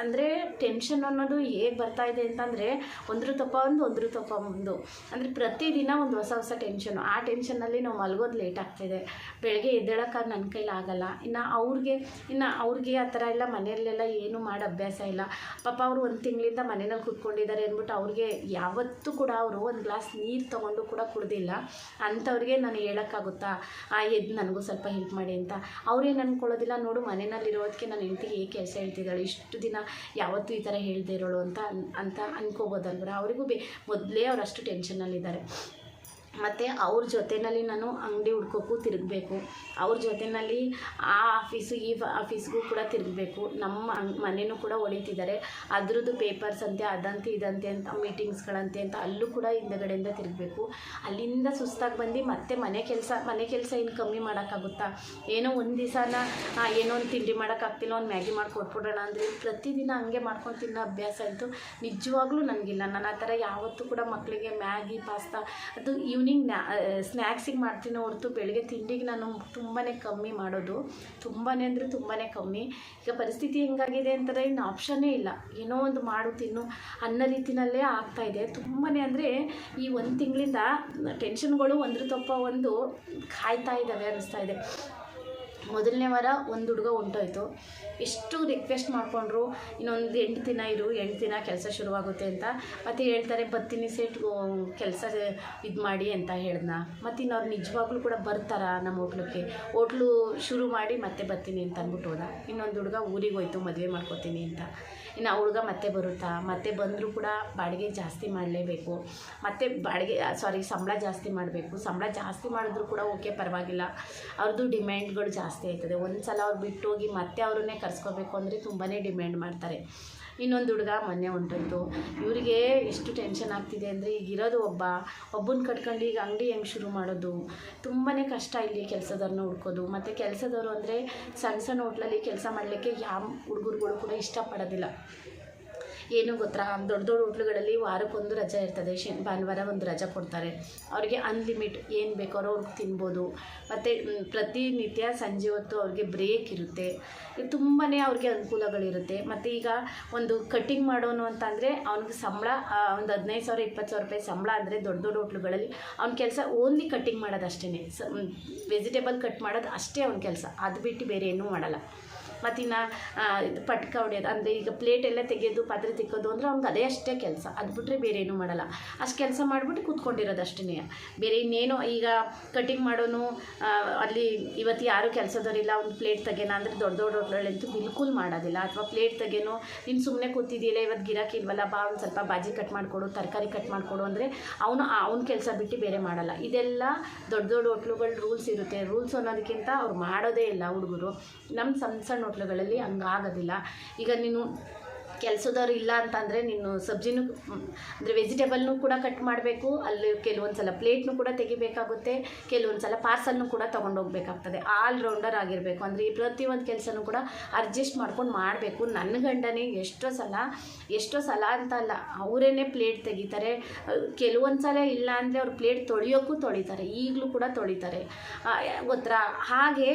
ಅಂದರೆ ಟೆನ್ಷನ್ ಅನ್ನೋದು ಹೇಗೆ ಬರ್ತಾ ಇದೆ ಅಂತಂದರೆ ಒಂದ್ರ ತಪ್ಪ ಒಂದು, ಒಂದ್ರ ತಪ್ಪ ಒಂದು. ಅಂದರೆ ಪ್ರತಿದಿನ ಒಂದು ಹೊಸ ಹೊಸ ಟೆನ್ಷನು ಆ ಟೆನ್ಷನ್ನಲ್ಲಿ ನಾವು ಮಲಗೋದು ಲೇಟ್ ಆಗ್ತಾಯಿದೆ ಬೆಳಗ್ಗೆ ಎದ್ದೇಳೋಕ್ಕಾಗಿ ನನ್ನ ಕೈಲಿ ಆಗಲ್ಲ. ಇನ್ನು ಅವ್ರಿಗೆ ಇನ್ನು ಅವ್ರಿಗೆ ಆ ಥರ ಎಲ್ಲ ಮನೆಯಲ್ಲೆಲ್ಲ ಏನು ಮಾಡೋ ಅಭ್ಯಾಸ ಇಲ್ಲ. ಪಾಪ ಅವರು ಒಂದು ತಿಂಗಳಿಂದ ಮನೆಯಲ್ಲಿ ಕೂತ್ಕೊಂಡಿದ್ದಾರೆ ಅಂದ್ಬಿಟ್ಟು ಅವ್ರಿಗೆ ಯಾವತ್ತೂ ಕೂಡ ಅವರು ಒಂದು ಗ್ಲಾಸ್ ನೀರು ತೊಗೊಂಡು ಕೂಡ ಕುಡ್ದಿಲ್ಲ. ಅಂಥವ್ರಿಗೆ ನಾನು ಹೇಳೋಕ್ಕಾಗುತ್ತಾ? ಆ ಎದ್ದು ನನಗೂ ಸ್ವಲ್ಪ ಹೆಲ್ಪ್ ಮಾಡಿ ಅಂತ. ಅವ್ರೇನು ಅಂದ್ಕೊಳ್ಳೋದಿಲ್ಲ ನೋಡು ಮನೆಯಲ್ಲಿರೋದಕ್ಕೆ ನಾನು ಹೆಂಡತಿಗೆ ಹೇಗೆ ಕೆಲಸ ಹೇಳ್ತಿದ್ದಾಳೆ. ಇಷ್ಟು ದಿನ ಯಾವತ್ತೂ ಈ ಥರ ಹೇಳ್ದೇ ಇರೋಳು ಅಂತ ಅಂತ ಅನ್ಕೋಬೋದಲ್ವ ಅವರಿಗೂ ಬೇ ಮೊದಲೇ ಅವರಷ್ಟು ಅಷ್ಟು ಟೆನ್ಷನಲ್ಲಿದ್ದಾರೆ ಮತ್ತು ಅವ್ರ ಜೊತೆಯಲ್ಲಿ ನಾನು ಅಂಗಡಿ ಹುಡ್ಕೋಕ್ಕೂ ತಿರುಗಬೇಕು. ಅವ್ರ ಜೊತೆಯಲ್ಲಿ ಆ ಆಫೀಸು, ಈ ಆಫೀಸ್ಗೂ ಕೂಡ ತಿರುಗಬೇಕು. ನಮ್ಮ ಮನೆಯೂ ಕೂಡ ಹೊಡಿತಿದ್ದಾರೆ ಅದ್ರದ್ದು ಪೇಪರ್ಸ್ ಅಂತೆ, ಅದಂತೆ, ಇದಂತೆ ಅಂತ, ಮೀಟಿಂಗ್ಸ್ಗಳಂತೆ ಅಂತ ಅಲ್ಲೂ ಕೂಡ ಹಿಂದಗಡೆಯಿಂದ ತಿರುಗಬೇಕು. ಅಲ್ಲಿಂದ ಸುಸ್ತಾಗಿ ಬಂದು ಮತ್ತೆ ಮನೆ ಕೆಲಸ ಮನೆ ಕೆಲಸ ಇನ್ನು ಕಮ್ಮಿ ಮಾಡೋಕ್ಕಾಗುತ್ತಾ? ಏನೋ ಒಂದು ದಿವಸನ ಏನೋ ಒಂದು ತಿಂಡಿ ಮಾಡೋಕ್ಕಾಗ್ತಿಲ್ಲ, ಒಂದು ಮ್ಯಾಗಿ ಮಾಡಿ ಕೊಟ್ಬಿಡೋಣ ಅಂದರೆ ಪ್ರತಿದಿನ ಹಂಗೆ ಮಾಡ್ಕೊಂಡು ತಿನ್ನೋ ಅಭ್ಯಾಸ ಇತ್ತು. ನಿಜವಾಗ್ಲೂ ನನಗಿಲ್ಲ. ನಾನು ಆ ಥರ ಯಾವತ್ತೂ ಕೂಡ ಮಕ್ಕಳಿಗೆ ಮ್ಯಾಗಿ, ಪಾಸ್ತಾ ಅದು ಈವ್ನಿಂಗ್ ನ್ಯಾ ಸ್ನ್ಯಾಕ್ಸಿಗೆ ಮಾಡ್ತೀನಿ ಹೊರತು ಬೆಳಗ್ಗೆ ತಿಂಡಿಗೆ ನಾನು ತುಂಬಾ ಕಮ್ಮಿ ಮಾಡೋದು. ತುಂಬಾ ಅಂದರೆ ತುಂಬಾ ಕಮ್ಮಿ. ಈಗ ಪರಿಸ್ಥಿತಿ ಹೆಂಗಾಗಿದೆ ಅಂತಂದರೆ ಇನ್ನು ಆಪ್ಷನ್ನೇ ಇಲ್ಲ. ಏನೋ ಒಂದು ಮಾಡು, ತಿನ್ನು ಅನ್ನೋ ರೀತಿನಲ್ಲೇ ಆಗ್ತಾಯಿದೆ ತುಂಬಾ ಅಂದರೆ ಈ ಒಂದು ತಿಂಗಳಿಂದ ಟೆನ್ಷನ್ಗಳು ಒಂದ್ರ ತಪ್ಪ ಒಂದು ಕಾಯ್ತಾ ಇದ್ದಾವೆ ಅನ್ನಿಸ್ತಾ ಇದೆ. ಮೊದಲನೇ ವಾರ ಒಂದು ಹುಡುಗ ಹೊಂಟೋಯ್ತು ಎಷ್ಟು ರಿಕ್ವೆಸ್ಟ್ ಮಾಡಿಕೊಂಡ್ರು, ಇನ್ನೊಂದು ಎಂಟು ದಿನ ಇರು, ಎಂಟು ದಿನ ಕೆಲಸ ಶುರುವಾಗುತ್ತೆ ಅಂತ. ಮತ್ತು ಹೇಳ್ತಾರೆ, ಬರ್ತೀನಿ ಸೇಟ್ ಕೆಲಸ ಇದು ಮಾಡಿ ಅಂತ ಹೇಳ್ದ ಮತ್ತು ಇನ್ನು ಅವ್ರು ನಿಜವಾಗ್ಲೂ ಕೂಡ ಬರ್ತಾರ ನಮ್ಮ ಹೋಟ್ಲಕ್ಕೆ? ಹೋಟ್ಲು ಶುರು ಮಾಡಿ ಮತ್ತೆ ಬರ್ತೀನಿ ಅಂತ ಅಂದ್ಬಿಟ್ಟು ಹೋದ. ಇನ್ನೊಂದು ಹುಡುಗ ಊರಿಗೆ ಹೋಯ್ತು, ಮದುವೆ ಮಾಡ್ಕೊತೀನಿ ಅಂತ. ಇನ್ನು ಆ ಹುಡುಗ ಮತ್ತೆ ಬರುತ್ತಾ? ಮತ್ತೆ ಬಂದರೂ ಕೂಡ ಬಾಡಿಗೆ ಜಾಸ್ತಿ ಮಾಡಲೇಬೇಕು. ಮತ್ತು ಬಾಡಿಗೆ ಸಾರಿ ಸಂಬಳ ಜಾಸ್ತಿ ಮಾಡಬೇಕು. ಸಂಬಳ ಜಾಸ್ತಿ ಮಾಡಿದ್ರು ಕೂಡ ಓಕೆ, ಪರವಾಗಿಲ್ಲ. ಅವ್ರದ್ದು ಡಿಮ್ಯಾಂಡ್ಗಳು ಜಾಸ್ತಿ ಆಯ್ತದೆ. ಒಂದು ಸಲ ಅವ್ರು ಬಿಟ್ಟು ಹೋಗಿ ಮತ್ತೆ ಅವ್ರನ್ನೇ ಕರ್ಸ್ಕೋಬೇಕು ಅಂದರೆ ತುಂಬಾ ಡಿಮ್ಯಾಂಡ್ ಮಾಡ್ತಾರೆ. ಇನ್ನೊಂದು ಹುಡುಗ ಮೊನ್ನೆ ಹೊಂಟೋಯ್ತು ಇವರಿಗೆ ಎಷ್ಟು ಟೆನ್ಷನ್ ಆಗ್ತಿದೆ ಅಂದರೆ ಈಗ ಇರೋದು ಒಬ್ಬ. ಒಬ್ಬನ ಕಟ್ಕೊಂಡು ಈಗ ಅಂಗಡಿ ಹೆಂಗೆ ಶುರು ಮಾಡೋದು? ತುಂಬಾ ಕಷ್ಟ ಇಲ್ಲಿ ಕೆಲಸದವ್ರನ್ನ ಹುಡ್ಕೋದು. ಮತ್ತು ಕೆಲಸದವರು ಅಂದರೆ ಸಣ್ಣ ಸಣ್ಣ ಹೋಟ್ಲಲ್ಲಿ ಕೆಲಸ ಮಾಡಲಿಕ್ಕೆ ಯಾವ ಹುಡುಗರುಗಳು ಕೂಡ ಇಷ್ಟಪಡೋದಿಲ್ಲ. ಏನು ಗೊತ್ತಾ? ದೊಡ್ಡ ದೊಡ್ಡ ಹೋಟ್ಲುಗಳಲ್ಲಿ ವಾರಕ್ಕೊಂದು ರಜೆ ಇರ್ತದೆ. ಶನಿ, ಭಾನುವಾರ ಒಂದು ರಜೆ ಕೊಡ್ತಾರೆ. ಅವರಿಗೆ ಅನ್ಲಿಮಿಟ್ ಏನು ಬೇಕಾದ್ರೂ ಅವ್ರಿಗೆ ತಿನ್ಬೋದು. ಮತ್ತು ಪ್ರತಿನಿತ್ಯ ಸಂಜೆ ಹೊತ್ತು ಅವ್ರಿಗೆ ಬ್ರೇಕ್ ಇರುತ್ತೆ. ತುಂಬಾ ಅವ್ರಿಗೆ ಅನುಕೂಲಗಳಿರುತ್ತೆ. ಮತ್ತು ಈಗ ಒಂದು ಕಟ್ಟಿಂಗ್ ಮಾಡೋನು ಅಂತಂದರೆ ಅವ್ನಿಗೆ ಸಂಬಳ ಒಂದು ಹದಿನೈದು ಸಾವಿರ, ಇಪ್ಪತ್ತು ಸಾವಿರ ರೂಪಾಯಿ ಸಂಬಳ ಅಂದರೆ ದೊಡ್ಡ ದೊಡ್ಡ ಹೋಟ್ಲುಗಳಲ್ಲಿ ಅವ್ನ ಕೆಲಸ ಓನ್ಲಿ ಕಟ್ಟಿಂಗ್ ಮಾಡೋದು ಅಷ್ಟೇ ಸ ವೆಜಿಟೇಬಲ್ ಕಟ್ ಮಾಡೋದು ಅಷ್ಟೇ ಅವ್ನ ಕೆಲಸ. ಅದು ಬಿಟ್ಟು ಬೇರೆ ಏನೂ ಮಾಡಲ್ಲ. ಮತ್ತಿನ್ನು ಇದು ಪಟ್ಕ ಹೊಡೆಯೋದು, ಅಂದರೆ ಈಗ ಪ್ಲೇಟ್ ಎಲ್ಲ ತೆಗೆಯೋದು ಪಾತ್ರೆ ತಿಕ್ಕೋದು ಅಂದರೆ ಅವ್ನಿಗೆ ಅದೇ ಅಷ್ಟೇ ಕೆಲಸ. ಅದು ಬಿಟ್ಟರೆ ಬೇರೆ ಏನೂ ಮಾಡಲ್ಲ. ಅಷ್ಟು ಕೆಲಸ ಮಾಡಿಬಿಟ್ಟು ಕೂತ್ಕೊಂಡಿರೋದು ಅಷ್ಟೇ ಬೇರೆ ಇನ್ನೇನು, ಈಗ ಕಟಿಂಗ್ ಮಾಡೋನು ಅಲ್ಲಿ ಇವತ್ತು ಯಾರು ಕೆಲಸದವರಿಲ್ಲ ಒಂದು ಪ್ಲೇಟ್ ತೆಗೆನ ಅಂದರೆ ದೊಡ್ಡ ದೊಡ್ಡ ಹೋಟ್ಲಲ್ಲಂತೂ ಬಿಲ್ಕುಲ್ ಮಾಡೋದಿಲ್ಲ. ಅಥವಾ ಪ್ಲೇಟ್ ತೆಗೆನೋ, ನೀನು ಸುಮ್ಮನೆ ಕೂತಿದ್ದೀಲ್ಲ ಇವತ್ತು ಗಿರಾಕಿ ಇಲ್ವಲ್ಲ, ಬಾ ಒಂದು ಸ್ವಲ್ಪ ಬಾಜಿ ಕಟ್ ಮಾಡಿಕೊಡು, ತರಕಾರಿ ಕಟ್ ಮಾಡಿಕೊಡು ಅಂದರೆ ಅವನು ಅವ್ನ ಕೆಲಸ ಬಿಟ್ಟು ಬೇರೆ ಮಾಡಲ್ಲ. ಇದೆಲ್ಲ ದೊಡ್ಡ ದೊಡ್ಡ ಹೋಟ್ಲುಗಳು ರೂಲ್ಸ್ ಇರುತ್ತೆ. ರೂಲ್ಸ್ ಅನ್ನೋದಕ್ಕಿಂತ ಅವ್ರು ಮಾಡೋದೇ ಇಲ್ಲ ಹುಡುಗರು. ನಮ್ಮ ಸಣ್ಣ ಸಣ್ಣ ಹೋಟ್ಲುಗಳಲ್ಲಿ ಹಂಗಾಗೋದಿಲ್ಲ. ಈಗ ನೀನು ಕೆಲಸದವ್ರು ಇಲ್ಲ ಅಂತಂದರೆ ನೀನು ಸಬ್ಜಿನೂ, ಅಂದರೆ ವೆಜಿಟೇಬಲ್ನೂ ಕೂಡ ಕಟ್ ಮಾಡಬೇಕು, ಅಲ್ಲಿ ಕೆಲವೊಂದು ಸಲ ಪ್ಲೇಟ್ನು ಕೂಡ ತೆಗಿಬೇಕಾಗುತ್ತೆ ಕೆಲವೊಂದು ಸಲ ಪಾರ್ಸಲ್ನು ಕೂಡ ತೊಗೊಂಡೋಗ್ಬೇಕಾಗ್ತದೆ ಆಲ್ ರೌಂಡರ್ ಆಗಿರಬೇಕು. ಅಂದರೆ ಈ ಪ್ರತಿಯೊಂದು ಕೆಲಸನೂ ಕೂಡ ಅಡ್ಜಸ್ಟ್ ಮಾಡ್ಕೊಂಡು ಮಾಡಬೇಕು. ನನ್ನ ಗಂಡನೇ ಎಷ್ಟೋ ಸಲ ಎಷ್ಟೋ ಸಲ ಅಂತ ಅಲ್ಲ, ಅವರೇನೆ ಪ್ಲೇಟ್ ತೆಗಿತಾರೆ. ಕೆಲವೊಂದು ಸಲ ಇಲ್ಲ ಅಂದರೆ ಅವ್ರು ಪ್ಲೇಟ್ ತೊಳೆಯೋಕ್ಕೂ ತೊಳಿತಾರೆ, ಈಗಲೂ ಕೂಡ ತೊಳಿತಾರೆ. ಗೊತ್ತಾ? ಹಾಗೆ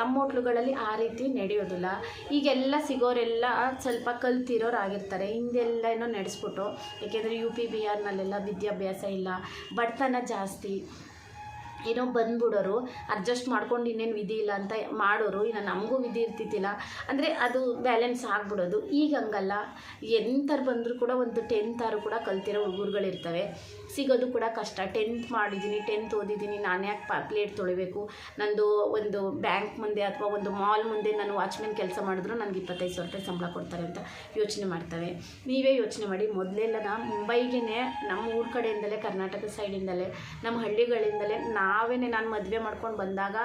ನಮ್ಮ ಹೋಟ್ಲುಗಳಲ್ಲಿ ಆ ರೀತಿ ನಡೆಯೋದಿಲ್ಲ. ಈಗೆಲ್ಲ ಸಿಗೋರೆಲ್ಲ ಸ್ವಲ್ಪ ಆಗಿರ್ತಾರೆ ಹಿಂದೆಲ್ಲ ಏನೋ ನಡೆಸ್ಬಿಟ್ಟು ಏಕೆಂದರೆ ಯು ಪಿ ಬಿ ಆರ್ನಲ್ಲೆಲ್ಲ ವಿದ್ಯಾಭ್ಯಾಸ ಇಲ್ಲ ಬಡತನ ಜಾಸ್ತಿ. ಏನೋ ಬಂದ್ಬಿಡೋರು ಅಡ್ಜಸ್ಟ್ ಮಾಡ್ಕೊಂಡು ಇನ್ನೇನು ವಿಧಿ ಇಲ್ಲ ಅಂತ ಮಾಡೋರು, ಇನ್ನು ನಮಗೂ ವಿಧಿ ಇರ್ತಿದ್ದಿಲ್ಲ. ಅಂದರೆ ಅದು ಬ್ಯಾಲೆನ್ಸ್ ಆಗಿಬಿಡೋದು. ಈಗ ಹಂಗಲ್ಲ. ಎಂಥರು ಬಂದರೂ ಕೂಡ ಒಂದು ಟೆಂತ್ ಆರು ಕೂಡ ಕಲ್ತಿರೋ ಹುಡುಗರುಗಳಿರ್ತವೆ. ಸಿಗೋದು ಕೂಡ ಕಷ್ಟ. ಟೆಂತ್ ಮಾಡಿದ್ದೀನಿ ಟೆಂತ್ ಓದಿದ್ದೀನಿ ನಾನು ಯಾಕೆ ಪ ಪ್ಲೇಟ್ ತೊಳಿಬೇಕು? ನಂದು ಒಂದು ಬ್ಯಾಂಕ್ ಮುಂದೆ ಅಥವಾ ಒಂದು ಮಾಲ್ ಮುಂದೆ ನಾನು ವಾಚ್ಮೆನ್ ಕೆಲಸ ಮಾಡಿದ್ರು, ನನಗೆ ಇಪ್ಪತ್ತೈದು ಸಾವಿರ ರೂಪಾಯಿ ಸಂಬಳ ಕೊಡ್ತಾರೆ ಅಂತ ಯೋಚನೆ ಮಾಡ್ತವೆ. ನೀವೇ ಯೋಚನೆ ಮಾಡಿ. ಮೊದಲೆಲ್ಲ ಮುಂಬೈಗೆ ನಮ್ಮ ಊರ ಕಡೆಯಿಂದಲೇ ಕರ್ನಾಟಕ ಸೈಡಿಂದಲೇ ನಮ್ಮ ಹಳ್ಳಿಗಳಿಂದಲೇ ನಾ ನಾವೇ ನಾನು ಮದುವೆ ಮಾಡ್ಕೊಂಡು ಬಂದಾಗ,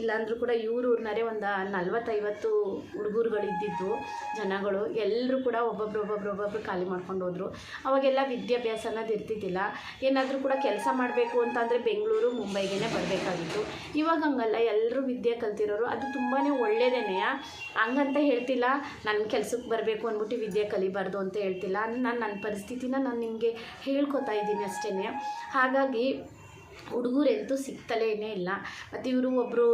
ಇಲ್ಲಾಂದ್ರೂ ಕೂಡ ಇವ್ರ ಊರಿನರೇ ಒಂದು ನಲ್ವತ್ತೈವತ್ತು ಹುಡುಗರುಗಳು ಇದ್ದಿದ್ದು ಜನಗಳು ಎಲ್ಲರೂ ಕೂಡ ಒಬ್ಬೊಬ್ರು ಒಬ್ಬೊಬ್ರು ಒಬ್ಬೊಬ್ರು ಖಾಲಿ ಮಾಡ್ಕೊಂಡು ಹೋದರು. ಅವಾಗೆಲ್ಲ ವಿದ್ಯಾಭ್ಯಾಸ ಅನ್ನೋದು ಇರ್ತಿದ್ದಿಲ್ಲ. ಏನಾದರೂ ಕೂಡ ಕೆಲಸ ಮಾಡಬೇಕು ಅಂತಂದರೆ ಬೆಂಗಳೂರು ಮುಂಬೈಗೇ ಬರಬೇಕಾಗಿತ್ತು. ಇವಾಗ ಹಂಗಲ್ಲ ಎಲ್ಲರೂ ವಿದ್ಯೆ ಕಲ್ತಿರೋರು, ಅದು ತುಂಬಾ ಒಳ್ಳೆಯದೇನೆ ಹಂಗಂತ ಹೇಳ್ತಿಲ್ಲ ನನ್ನ ಕೆಲ್ಸಕ್ಕೆ ಬರಬೇಕು ಅಂದ್ಬಿಟ್ಟು ವಿದ್ಯೆ ಕಲಿಬಾರ್ದು ಅಂತ ಹೇಳ್ತಿಲ್ಲ. ನಾನು ನನ್ನ ಪರಿಸ್ಥಿತಿನ ನಾನು ನಿಮಗೆ ಹೇಳ್ಕೊತಾ ಇದ್ದೀನಿ ಅಷ್ಟೇ ಹಾಗಾಗಿ ಹುಡುಗರೆಂತೂ ಸಿಗ್ತಲೇ ಇಲ್ಲ. ಮತ್ತು ಇವರು ಒಬ್ಬರು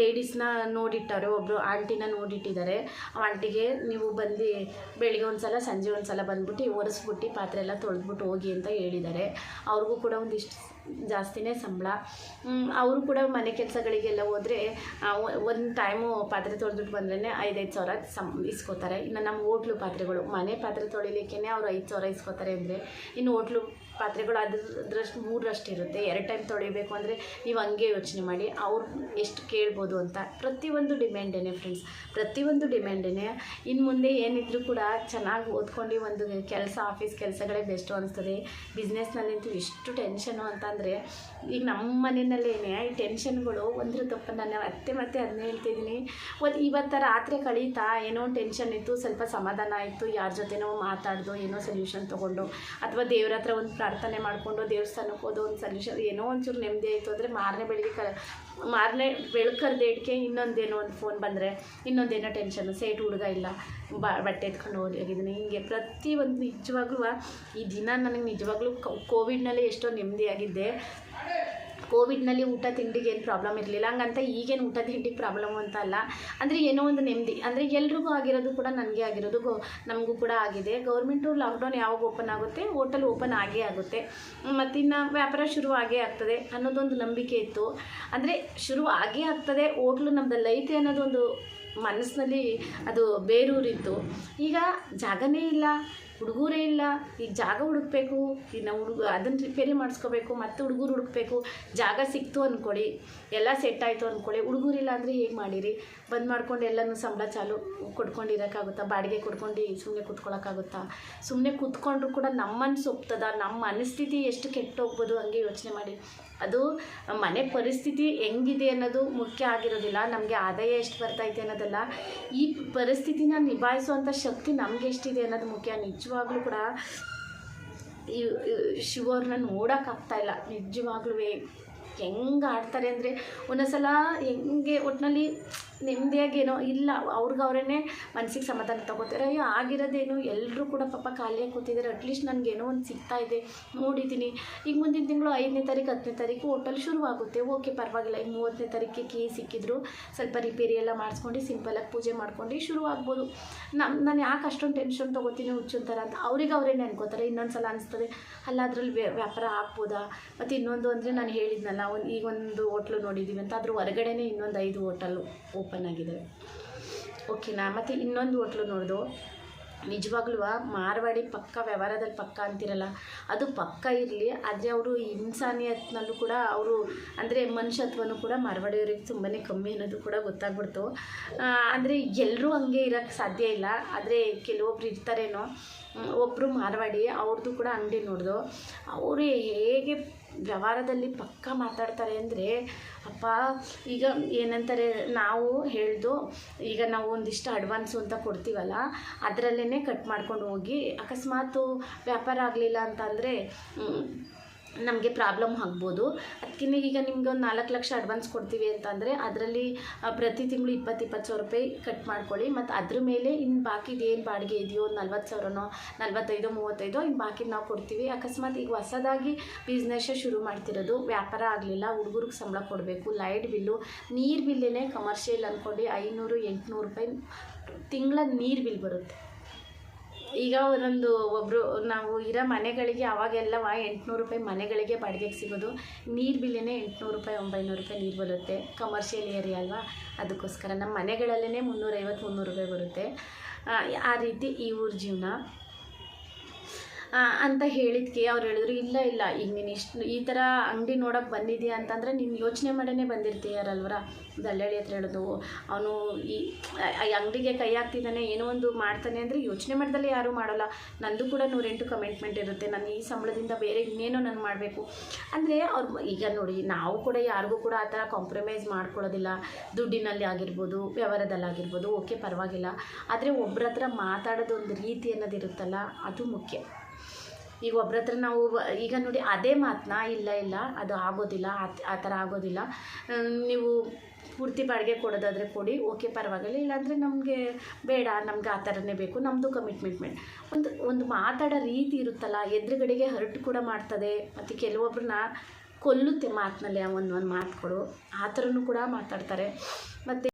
ಲೇಡೀಸ್ನ ನೋಡಿಟ್ಟಾರೆ ಒಬ್ಬರು ಆಂಟಿನ ನೋಡಿಟ್ಟಿದ್ದಾರೆ ಆಂಟಿಗೆ ನೀವು ಬಂದು ಬೆಳಿಗ್ಗೆ ಒಂದು ಸಲ ಸಂಜೆ ಒಂದು ಸಲ ಬಂದ್ಬಿಟ್ಟು ಒರೆಸ್ಬಿಟ್ಟು ಪಾತ್ರೆ ಎಲ್ಲ ತೊಳೆದ್ಬಿಟ್ಟು ಹೋಗಿ ಅಂತ ಹೇಳಿದ್ದಾರೆ. ಅವ್ರಿಗೂ ಕೂಡ ಒಂದಿಷ್ಟು ಜಾಸ್ತಿನೇ ಸಂಬಳ. ಅವರು ಕೂಡ ಮನೆ ಕೆಲಸಗಳಿಗೆಲ್ಲ ಹೋದರೆ ಒಂದು ಟೈಮು ಪಾತ್ರೆ ತೊಳೆದ್ಬಿಟ್ಟು ಬಂದ್ರೇ ಐದೈದು ಸಾವಿರ ಸಂ ಇಸ್ಕೋತಾರೆ. ಇನ್ನು ನಮ್ಮ ಹೋಟ್ಲು ಪಾತ್ರೆಗಳು, ಮನೆ ಪಾತ್ರೆ ತೊಳಿಲಿಕ್ಕೇ ಅವ್ರು ಐದು ಸಾವಿರ ಇಸ್ಕೋತಾರೆ ಅಂದರೆ, ಇನ್ನು ಹೋಟ್ಲು ಪಾತ್ರೆಗಳು ಅದ್ರಷ್ಟು ಮೂರರಷ್ಟು ಇರುತ್ತೆ ಎರಡು ಟೈಮ್ ತೊಳಿಬೇಕು ಅಂದರೆ ನೀವು ಹಂಗೆ ಯೋಚನೆ ಮಾಡಿ, ಅವ್ರು ಎಷ್ಟು ಕೇಳ್ಬೋದು ಅಂತ. ಪ್ರತಿಯೊಂದು ಡಿಮ್ಯಾಂಡೇನೆ ಫ್ರೆಂಡ್ಸ್ ಪ್ರತಿಯೊಂದು ಡಿಮ್ಯಾಂಡೇನೆ ಇನ್ನು ಮುಂದೆ ಏನಿದ್ರೂ ಕೂಡ ಚೆನ್ನಾಗಿ ಓದ್ಕೊಂಡು ಒಂದು ಕೆಲಸ ಆಫೀಸ್ ಕೆಲಸಗಳೇ ಬೆಸ್ಟು ಅನಿಸ್ತದೆ. ಬಿಸ್ನೆಸ್ನಲ್ಲಂತೂ ಎಷ್ಟು ಟೆನ್ಷನು ಅಂತಂದರೆ, ಈಗ ನಮ್ಮ ಮನೆಯಲ್ಲೇನೆ ಈ ಟೆನ್ಷನ್ಗಳು ಒಂದ್ರ ತಪ್ಪ. ನಾನು ಮತ್ತೆ ಮತ್ತೆ ಅದನ್ನೇ ಹೇಳ್ತಿದ್ದೀನಿ ಒಂದು ಇವತ್ತು ರಾತ್ರಿ ಕಳೀತಾ ಏನೋ ಟೆನ್ಷನ್ ಇತ್ತು, ಸ್ವಲ್ಪ ಸಮಾಧಾನ ಆಯಿತು, ಯಾರ ಜೊತೆನೋ ಮಾತಾಡ್ದು, ಏನೋ ಸೊಲ್ಯೂಷನ್ ತೊಗೊಂಡು. ಅಥವಾ ದೇವ್ರ ಹತ್ರ ಒಂದು ಪ್ರಾರ್ಥನೆ ಮಾಡಿಕೊಂಡು ದೇವಸ್ಥಾನಕ್ಕೆ ಹೋದೋ ಒಂದು ಸೊಲ್ಯೂಷನ್ ಏನೋ ಒಂಚೂರು ನೆಮ್ಮದಿ ಆಯಿತು. ಅಂದರೆ ಮಾರನೇ ಬೆಳಿಗ್ಗೆ ಕ ಮಾರನೇ ಬೆಳಕರ್ದೇಟ್ಗೆ ಇನ್ನೊಂದೇನೋ ಒಂದು ಫೋನ್ ಬಂದರೆ ಇನ್ನೊಂದೇನೋ ಟೆನ್ಷನ್ ಸೇಟ್ ಹುಡುಗ ಇಲ್ಲ, ಬ, ಬಟ್ಟೆ ಎತ್ಕೊಂಡು ಹೋಗಿದ್ದೀನಿ ಹಿಂಗೆ ಪ್ರತಿಯೊಂದು ನಿಜವಾಗ್ಲೂ ಈ ದಿನ ನನಗೆ ನಿಜವಾಗ್ಲೂ ಕೋವಿಡ್ನಲ್ಲೇ ಎಷ್ಟೋ ನೆಮ್ಮದಿಯಾಗಿದ್ದೆ ಕೋವಿಡ್ನಲ್ಲಿ ಊಟ ತಿಂಡಿಗೆ ಏನು ಪ್ರಾಬ್ಲಮ್ ಇರಲಿಲ್ಲ. ಹಂಗಂತ ಈಗೇನು ಊಟ ತಿಂಡಿಗೆ ಪ್ರಾಬ್ಲಮ್ ಅಂತ ಅಲ್ಲ. ಅಂದರೆ ಏನೋ ಒಂದು ನೆಮ್ಮದಿ. ಅಂದರೆ ಎಲ್ರಿಗೂ ಆಗಿರೋದು ಕೂಡ ನನಗೆ ಆಗಿರೋದು, ಗೋ ನಮಗೂ ಕೂಡ ಆಗಿದೆ. ಗೌರ್ಮೆಂಟು ಲಾಕ್ಡೌನ್ ಯಾವಾಗ ಓಪನ್ ಆಗುತ್ತೆ? ಹೋಟೆಲ್ ಓಪನ್ ಆಗೇ ಆಗುತ್ತೆ. ಮತ್ತು ಇನ್ನು ವ್ಯಾಪಾರ ಶುರು ಆಗೇ ಆಗ್ತದೆ ಅನ್ನೋದೊಂದು ನಂಬಿಕೆ ಇತ್ತು. ಅಂದರೆ ಶುರು ಆಗೇ ಆಗ್ತದೆ, ಹೋಟ್ಲು ನಮ್ಮದು ಲೈತೆ ಅನ್ನೋದೊಂದು ಮನಸ್ಸಿನಲ್ಲಿ ಅದು ಬೇರೂರಿತ್ತು. ಈಗ ಜಾಗನೇ ಇಲ್ಲ. ಹುಡುಗರೇ ಇಲ್ಲ ಈಗ ಜಾಗ ಹುಡುಕ್ಬೇಕು ಈಗ ನಾವು ಹುಡುಗ ಅದನ್ನು ರಿಪೇರಿ ಮಾಡಿಸ್ಕೋಬೇಕು, ಮತ್ತು ಹುಡುಗರು ಹುಡುಕ್ಬೇಕು, ಜಾಗ ಸಿಕ್ತು ಅಂದ್ಕೊಳ್ಳಿ ಎಲ್ಲ ಸೆಟ್ ಆಯಿತು ಅಂದ್ಕೊಳ್ಳಿ ಹುಡುಗರಿಲ್ಲ ಅಂದರೆ ಹೇಗೆ ಮಾಡಿರಿ? ಬಂದ್ ಮಾಡ್ಕೊಂಡು ಎಲ್ಲನೂ ಸಂಬಳ ಚಾಲು ಕೊಡ್ಕೊಂಡಿರೋಕ್ಕಾಗುತ್ತಾ ಬಾಡಿಗೆ ಕೊಡ್ಕೊಂಡು ಸುಮ್ಮನೆ ಕೂತ್ಕೊಳ್ಳೋಕ್ಕಾಗುತ್ತಾ ಸುಮ್ಮನೆ ಕೂತ್ಕೊಂಡ್ರು ಕೂಡ ನಮ್ಮ ಮನಸ್ಸು ನಮ್ಮ ಮನಸ್ಥಿತಿ ಎಷ್ಟು ಕೆಟ್ಟೋಗ್ಬೋದು ಹಂಗೆ ಯೋಚನೆ ಮಾಡಿ. ಅದು ಮನೆ ಪರಿಸ್ಥಿತಿ ಹೆಂಗಿದೆ ಅನ್ನೋದು ಮುಖ್ಯ ಆಗಿರೋದಿಲ್ಲ. ನಮಗೆ ಆದಾಯ ಎಷ್ಟು ಬರ್ತೈತೆ ಅನ್ನೋದಲ್ಲ ಈ ಪರಿಸ್ಥಿತಿನ ನಿಭಾಯಿಸುವಂಥ ಶಕ್ತಿ ನಮ್ಗೆ ಎಷ್ಟಿದೆ ಅನ್ನೋದು ಮುಖ್ಯ. ನಿಜವಾಗ್ಲೂ ಕೂಡ ಈ ಶಿವರನ್ನ ನೋಡೋಕ್ಕಾಗ್ತಾ ಇಲ್ಲ. ನಿಜವಾಗ್ಲೂ ಹೆಂಗೆ ಆಡ್ತಾರೆ ಅಂದರೆ ಒಂದೊಂದ್ಸಲ ಹೆಂಗೆ ಒಟ್ಟಿನಲ್ಲಿ ನೆಮ್ಮದಿಯಾಗೇನೋ ಇಲ್ಲ ಅವ್ರಿಗೆ ಅವರೇ ಮನ್ಸಿಗೆ ಸಮಾಧಾನ ತಗೋತಾರೆ ಅಯ್ಯೋ, ಆಗಿರೋದೇನು? ಎಲ್ಲರೂ ಕೂಡ ಪಾಪ ಖಾಲಿಯಾಗಿ ಕೂತಿದ್ದಾರೆ ಅಟ್ಲೀಸ್ಟ್ ನನಗೇನೋ ಒಂದು ಸಿಗ್ತಾ ಇದೆ. ನೋಡಿದ್ದೀನಿ ಈಗ ಮುಂದಿನ ತಿಂಗಳು ಐದನೇ ತಾರೀಕು ಹತ್ತನೇ ತಾರೀಕು ಹೋಟೆಲ್ ಶುರುವಾಗುತ್ತೆ. ಓಕೆ ಪರವಾಗಿಲ್ಲ. ಈಗ ಮೂವತ್ತನೇ ತಾರೀಕಿಗೆ ಕೀ ಸಿಕ್ಕಿದ್ರು. ಸ್ವಲ್ಪ ರಿಪೇರಿ ಎಲ್ಲ ಮಾಡಿಸ್ಕೊಂಡು ಸಿಂಪಲಾಗಿ ಪೂಜೆ ಮಾಡ್ಕೊಂಡು ಶುರು ಆಗ್ಬೋದು ನಮ್ಮ ನಾನು ಯಾಕೆ ಅಷ್ಟೊಂದು ಟೆನ್ಷನ್ ತೊಗೋತೀನಿ ಹುಚ್ಚುಂತಾರ ಅಂತ ಅವ್ರಿಗೆ ಅವರೇನೆ ಅನ್ಕೋತಾರೆ. ಇನ್ನೊಂದು ಸಲ ಅನಿಸ್ತದೆ ಅಲ್ಲ ಅದರಲ್ಲಿ ವ್ಯಾಪಾರ ಆಗ್ಬೋದಾ? ಮತ್ತು ಇನ್ನೊಂದು ಅಂದರೆ ನಾನು ಹೇಳಿದ್ನಲ್ಲ, ಒಂದು, ಈಗ ಒಂದು ಹೋಟ್ಲು ನೋಡಿದ್ದೀವಿ ಅಂತ. ಅದ್ರ ಹೊರಗಡೆನೇ ಇನ್ನೊಂದು ಐದು ಹೋಟಲ್ ಓಪನ್ ಆಗಿದ್ದಾವೆ ಓಕೆನಾ ಮತ್ತು ಇನ್ನೊಂದು ಹೋಟ್ಲು ನೋಡ್ದು. ನಿಜವಾಗ್ಲೂ ಮಾರ್ವಾಡಿ ಪಕ್ಕ, ವ್ಯವಹಾರದಲ್ಲಿ ಪಕ್ಕ ಅಂತಿರಲ್ಲ, ಅದು ಪಕ್ಕ ಇರಲಿ, ಆದರೆ ಅವರು ಇನ್ಸಾನಿಯತ್ನಲ್ಲೂ ಕೂಡ ಅವರು, ಅಂದರೆ ಮನುಷ್ಯತ್ವನೂ ಕೂಡ ಮಾರ್ವಾಡಿಯವ್ರಿಗೆ ತುಂಬಾ ಕಮ್ಮಿ ಅನ್ನೋದು ಕೂಡ ಗೊತ್ತಾಗ್ಬಿಡ್ತು. ಅಂದರೆ ಎಲ್ಲರೂ ಹಂಗೆ ಇರೋಕ್ಕೆ ಸಾಧ್ಯ ಇಲ್ಲ. ಆದರೆ ಕೆಲವೊಬ್ರು ಇರ್ತಾರೇನೋ ಒಬ್ಬರು ಮಾರ್ವಾಡಿ ಅವ್ರದ್ದು ಕೂಡ ಅಂಗಡಿ ನೋಡಿದು. ಅವರು ಹೇಗೆ ವ್ಯವಹಾರದಲ್ಲಿ ಪಕ್ಕ ಮಾತಾಡ್ತಾರೆ ಅಂದರೆ, ಅಪ್ಪ, ಈಗ ಏನಂತಾರೆ, ನಾವು ಹೇಳ್ದು, ಈಗ ನಾವು ಒಂದಿಷ್ಟು ಅಡ್ವಾನ್ಸು ಅಂತ ಕೊಡ್ತೀವಲ್ಲ ಅದರಲ್ಲೇ ಕಟ್ ಮಾಡ್ಕೊಂಡು ಹೋಗಿ, ಅಕಸ್ಮಾತು ವ್ಯಾಪಾರ ಆಗಲಿಲ್ಲ ಅಂತಂದರೆ ನಮಗೆ ಪ್ರಾಬ್ಲಮ್ ಆಗ್ಬೋದು. ಅದಕ್ಕಿಂತ ಈಗ ನಿಮ್ಗೆ ಒಂದು ನಾಲ್ಕು ಲಕ್ಷ ಅಡ್ವಾನ್ಸ್ ಕೊಡ್ತೀವಿ ಅಂತಂದರೆ ಅದರಲ್ಲಿ ಪ್ರತಿ ತಿಂಗಳು ಇಪ್ಪತ್ತು ಇಪ್ಪತ್ತು ಸಾವಿರ ರೂಪಾಯಿ ಕಟ್ ಮಾಡ್ಕೊಳ್ಳಿ. ಮತ್ತು ಅದ್ರ ಮೇಲೆ ಇನ್ನು ಬಾಕಿದು ಏನು ಬಾಡಿಗೆ ಇದೆಯೋ ಒಂದು ನಲ್ವತ್ತು ಸಾವಿರನೋ, ನಲ್ವತ್ತೈದೋ, ಮೂವತ್ತೈದೋ ಇನ್ನು ಬಾಕಿದು ನಾವು ಕೊಡ್ತೀವಿ. ಅಕಸ್ಮಾತ್ ಈಗ ಹೊಸದಾಗಿ ಬಿಸ್ನೆಸ್ಸೇ ಶುರು ಮಾಡ್ತಿರೋದು ವ್ಯಾಪಾರ ಆಗಲಿಲ್ಲ, ಹುಡುಗರಿಗೆ ಸಂಬಳ ಕೊಡಬೇಕು ಲೈಟ್ ಬಿಲ್ಲು ನೀರು ಬಿಲ್ಲೇ ಕಮರ್ಷಿಯಲ್ ಅಂದ್ಕೊಂಡು ಐನೂರು, ಎಂಟುನೂರು ರೂಪಾಯಿ ತಿಂಗಳ ನೀರು ಬಿಲ್ ಬರುತ್ತೆ. ಈಗ ಒಂದೊಂದು ಒಬ್ಬರು ನಾವು ಇರೋ ಮನೆಗಳಿಗೆ ಅವಾಗೆಲ್ಲವ ಎಂಟುನೂರು ರೂಪಾಯಿ ಮನೆಗಳಿಗೆ ಬಾಡಿಗೆಗೆ ಸಿಗೋದು. ನೀರು ಬಿಲ್ಲೇ ಎಂಟುನೂರು ರೂಪಾಯಿ ಒಂಬೈನೂರು ರೂಪಾಯಿ ನೀರು ಬರುತ್ತೆ. ಕಮರ್ಷಿಯಲ್ ಏರಿಯಾ ಅಲ್ವಾ? ಅದಕ್ಕೋಸ್ಕರ ನಮ್ಮ ಮನೆಗಳಲ್ಲೇ ಮುನ್ನೂರೈವತ್ತು ಮುನ್ನೂರು ರೂಪಾಯಿ ಬರುತ್ತೆ. ಆ, ರೀತಿ ಈ ಊರ ಜೀವನ. ಅಂತ ಹೇಳಿದ್ಕೆ, ಅವ್ರು ಹೇಳಿದ್ರು, ಇಲ್ಲ ಇಲ್ಲ, ಈಗ ನೀನು ಇಷ್ಟು ಈ ಥರ ಅಂಗಡಿ ನೋಡೋಕೆ ಬಂದಿದ್ಯಾ ಅಂತಂದರೆ ನೀನು ಯೋಚನೆ ಮಾಡೇ ಬಂದಿರ್ತೀಯಾರಲ್ವರ ದಲ್ಲಾಳಿ ಹತ್ರ ಹೇಳೋದು, ಅವನು ಈ ಅಂಗಡಿಗೆ ಕೈ ಹಾಕ್ತಿದ್ದಾನೆ, ಏನೋ ಒಂದು ಮಾಡ್ತಾನೆ ಅಂದರೆ ಯೋಚನೆ ಮಾಡ್ದಲ್ಲೇ ಯಾರೂ ಮಾಡೋಲ್ಲ. ನಂದು ಕೂಡ ನೂರೆಂಟು ಕಮಿಟ್ಮೆಂಟ್ ಇರುತ್ತೆ, ನಾನು ಈ ಸಂಬಳದಿಂದ ಬೇರೆ ಇನ್ನೇನೋ ನಾನು ಮಾಡಬೇಕು. ಅಂದರೆ ಅವ್ರು ಈಗ ನೋಡಿ, ನಾವು ಕೂಡ ಯಾರಿಗೂ ಕೂಡ ಆ ಥರ ಕಾಂಪ್ರಮೈಸ್ ಮಾಡ್ಕೊಳ್ಳೋದಿಲ್ಲ. ದುಡ್ಡಿನಲ್ಲಿ ಆಗಿರ್ಬೋದು, ವ್ಯವಹಾರದಲ್ಲಿ ಆಗಿರ್ಬೋದು, ಓಕೆ, ಪರವಾಗಿಲ್ಲ. ಆದರೆ ಒಬ್ಬರ ಹತ್ರ ಮಾತಾಡೋದು ಒಂದು ರೀತಿ ಅನ್ನೋದಿರುತ್ತಲ್ಲ ಅದು ಮುಖ್ಯ. ಈಗ ಒಬ್ರ ಹತ್ರ ನಾವು ಈಗ ನೋಡಿ ಅದೇ ಮಾತನ್ನ ಇಲ್ಲ ಇಲ್ಲ, ಅದು ಆಗೋದಿಲ್ಲ ಆ- ಥರ ಆಗೋದಿಲ್ಲ. ನೀವು ಪೂರ್ತಿ ಬಾಡಿಗೆ ಕೊಡೋದಾದರೆ ಕೊಡಿ, ಓಕೆ, ಪರವಾಗಿಲ್ಲ, ಇಲ್ಲಾಂದರೆ ನಮಗೆ ಬೇಡ, ನಮ್ಗೆ ಆ ಥರನೇ ಬೇಕು ನಮ್ಮದು ಕಮಿಟ್ಮೆಂಟ್ ಒಂದು ಒಂದು ಮಾತಾಡೋ ರೀತಿ ಇರುತ್ತಲ್ಲ, ಎದುರುಗಡೆಗೆ ಹರ್ಟ್ ಕೂಡ ಮಾಡ್ತದೆ, ಮತ್ತು ಕೆಲವೊಬ್ರನ್ನ ಕೊಲ್ಲುತ್ತೆ ಮಾತಿನಲ್ಲಿ, ಒಂದು ಒಂದು ಮಾತುಗಳು ಆ ಥರನೂ ಕೂಡ ಮಾತಾಡ್ತಾರೆ. ಮತ್ತು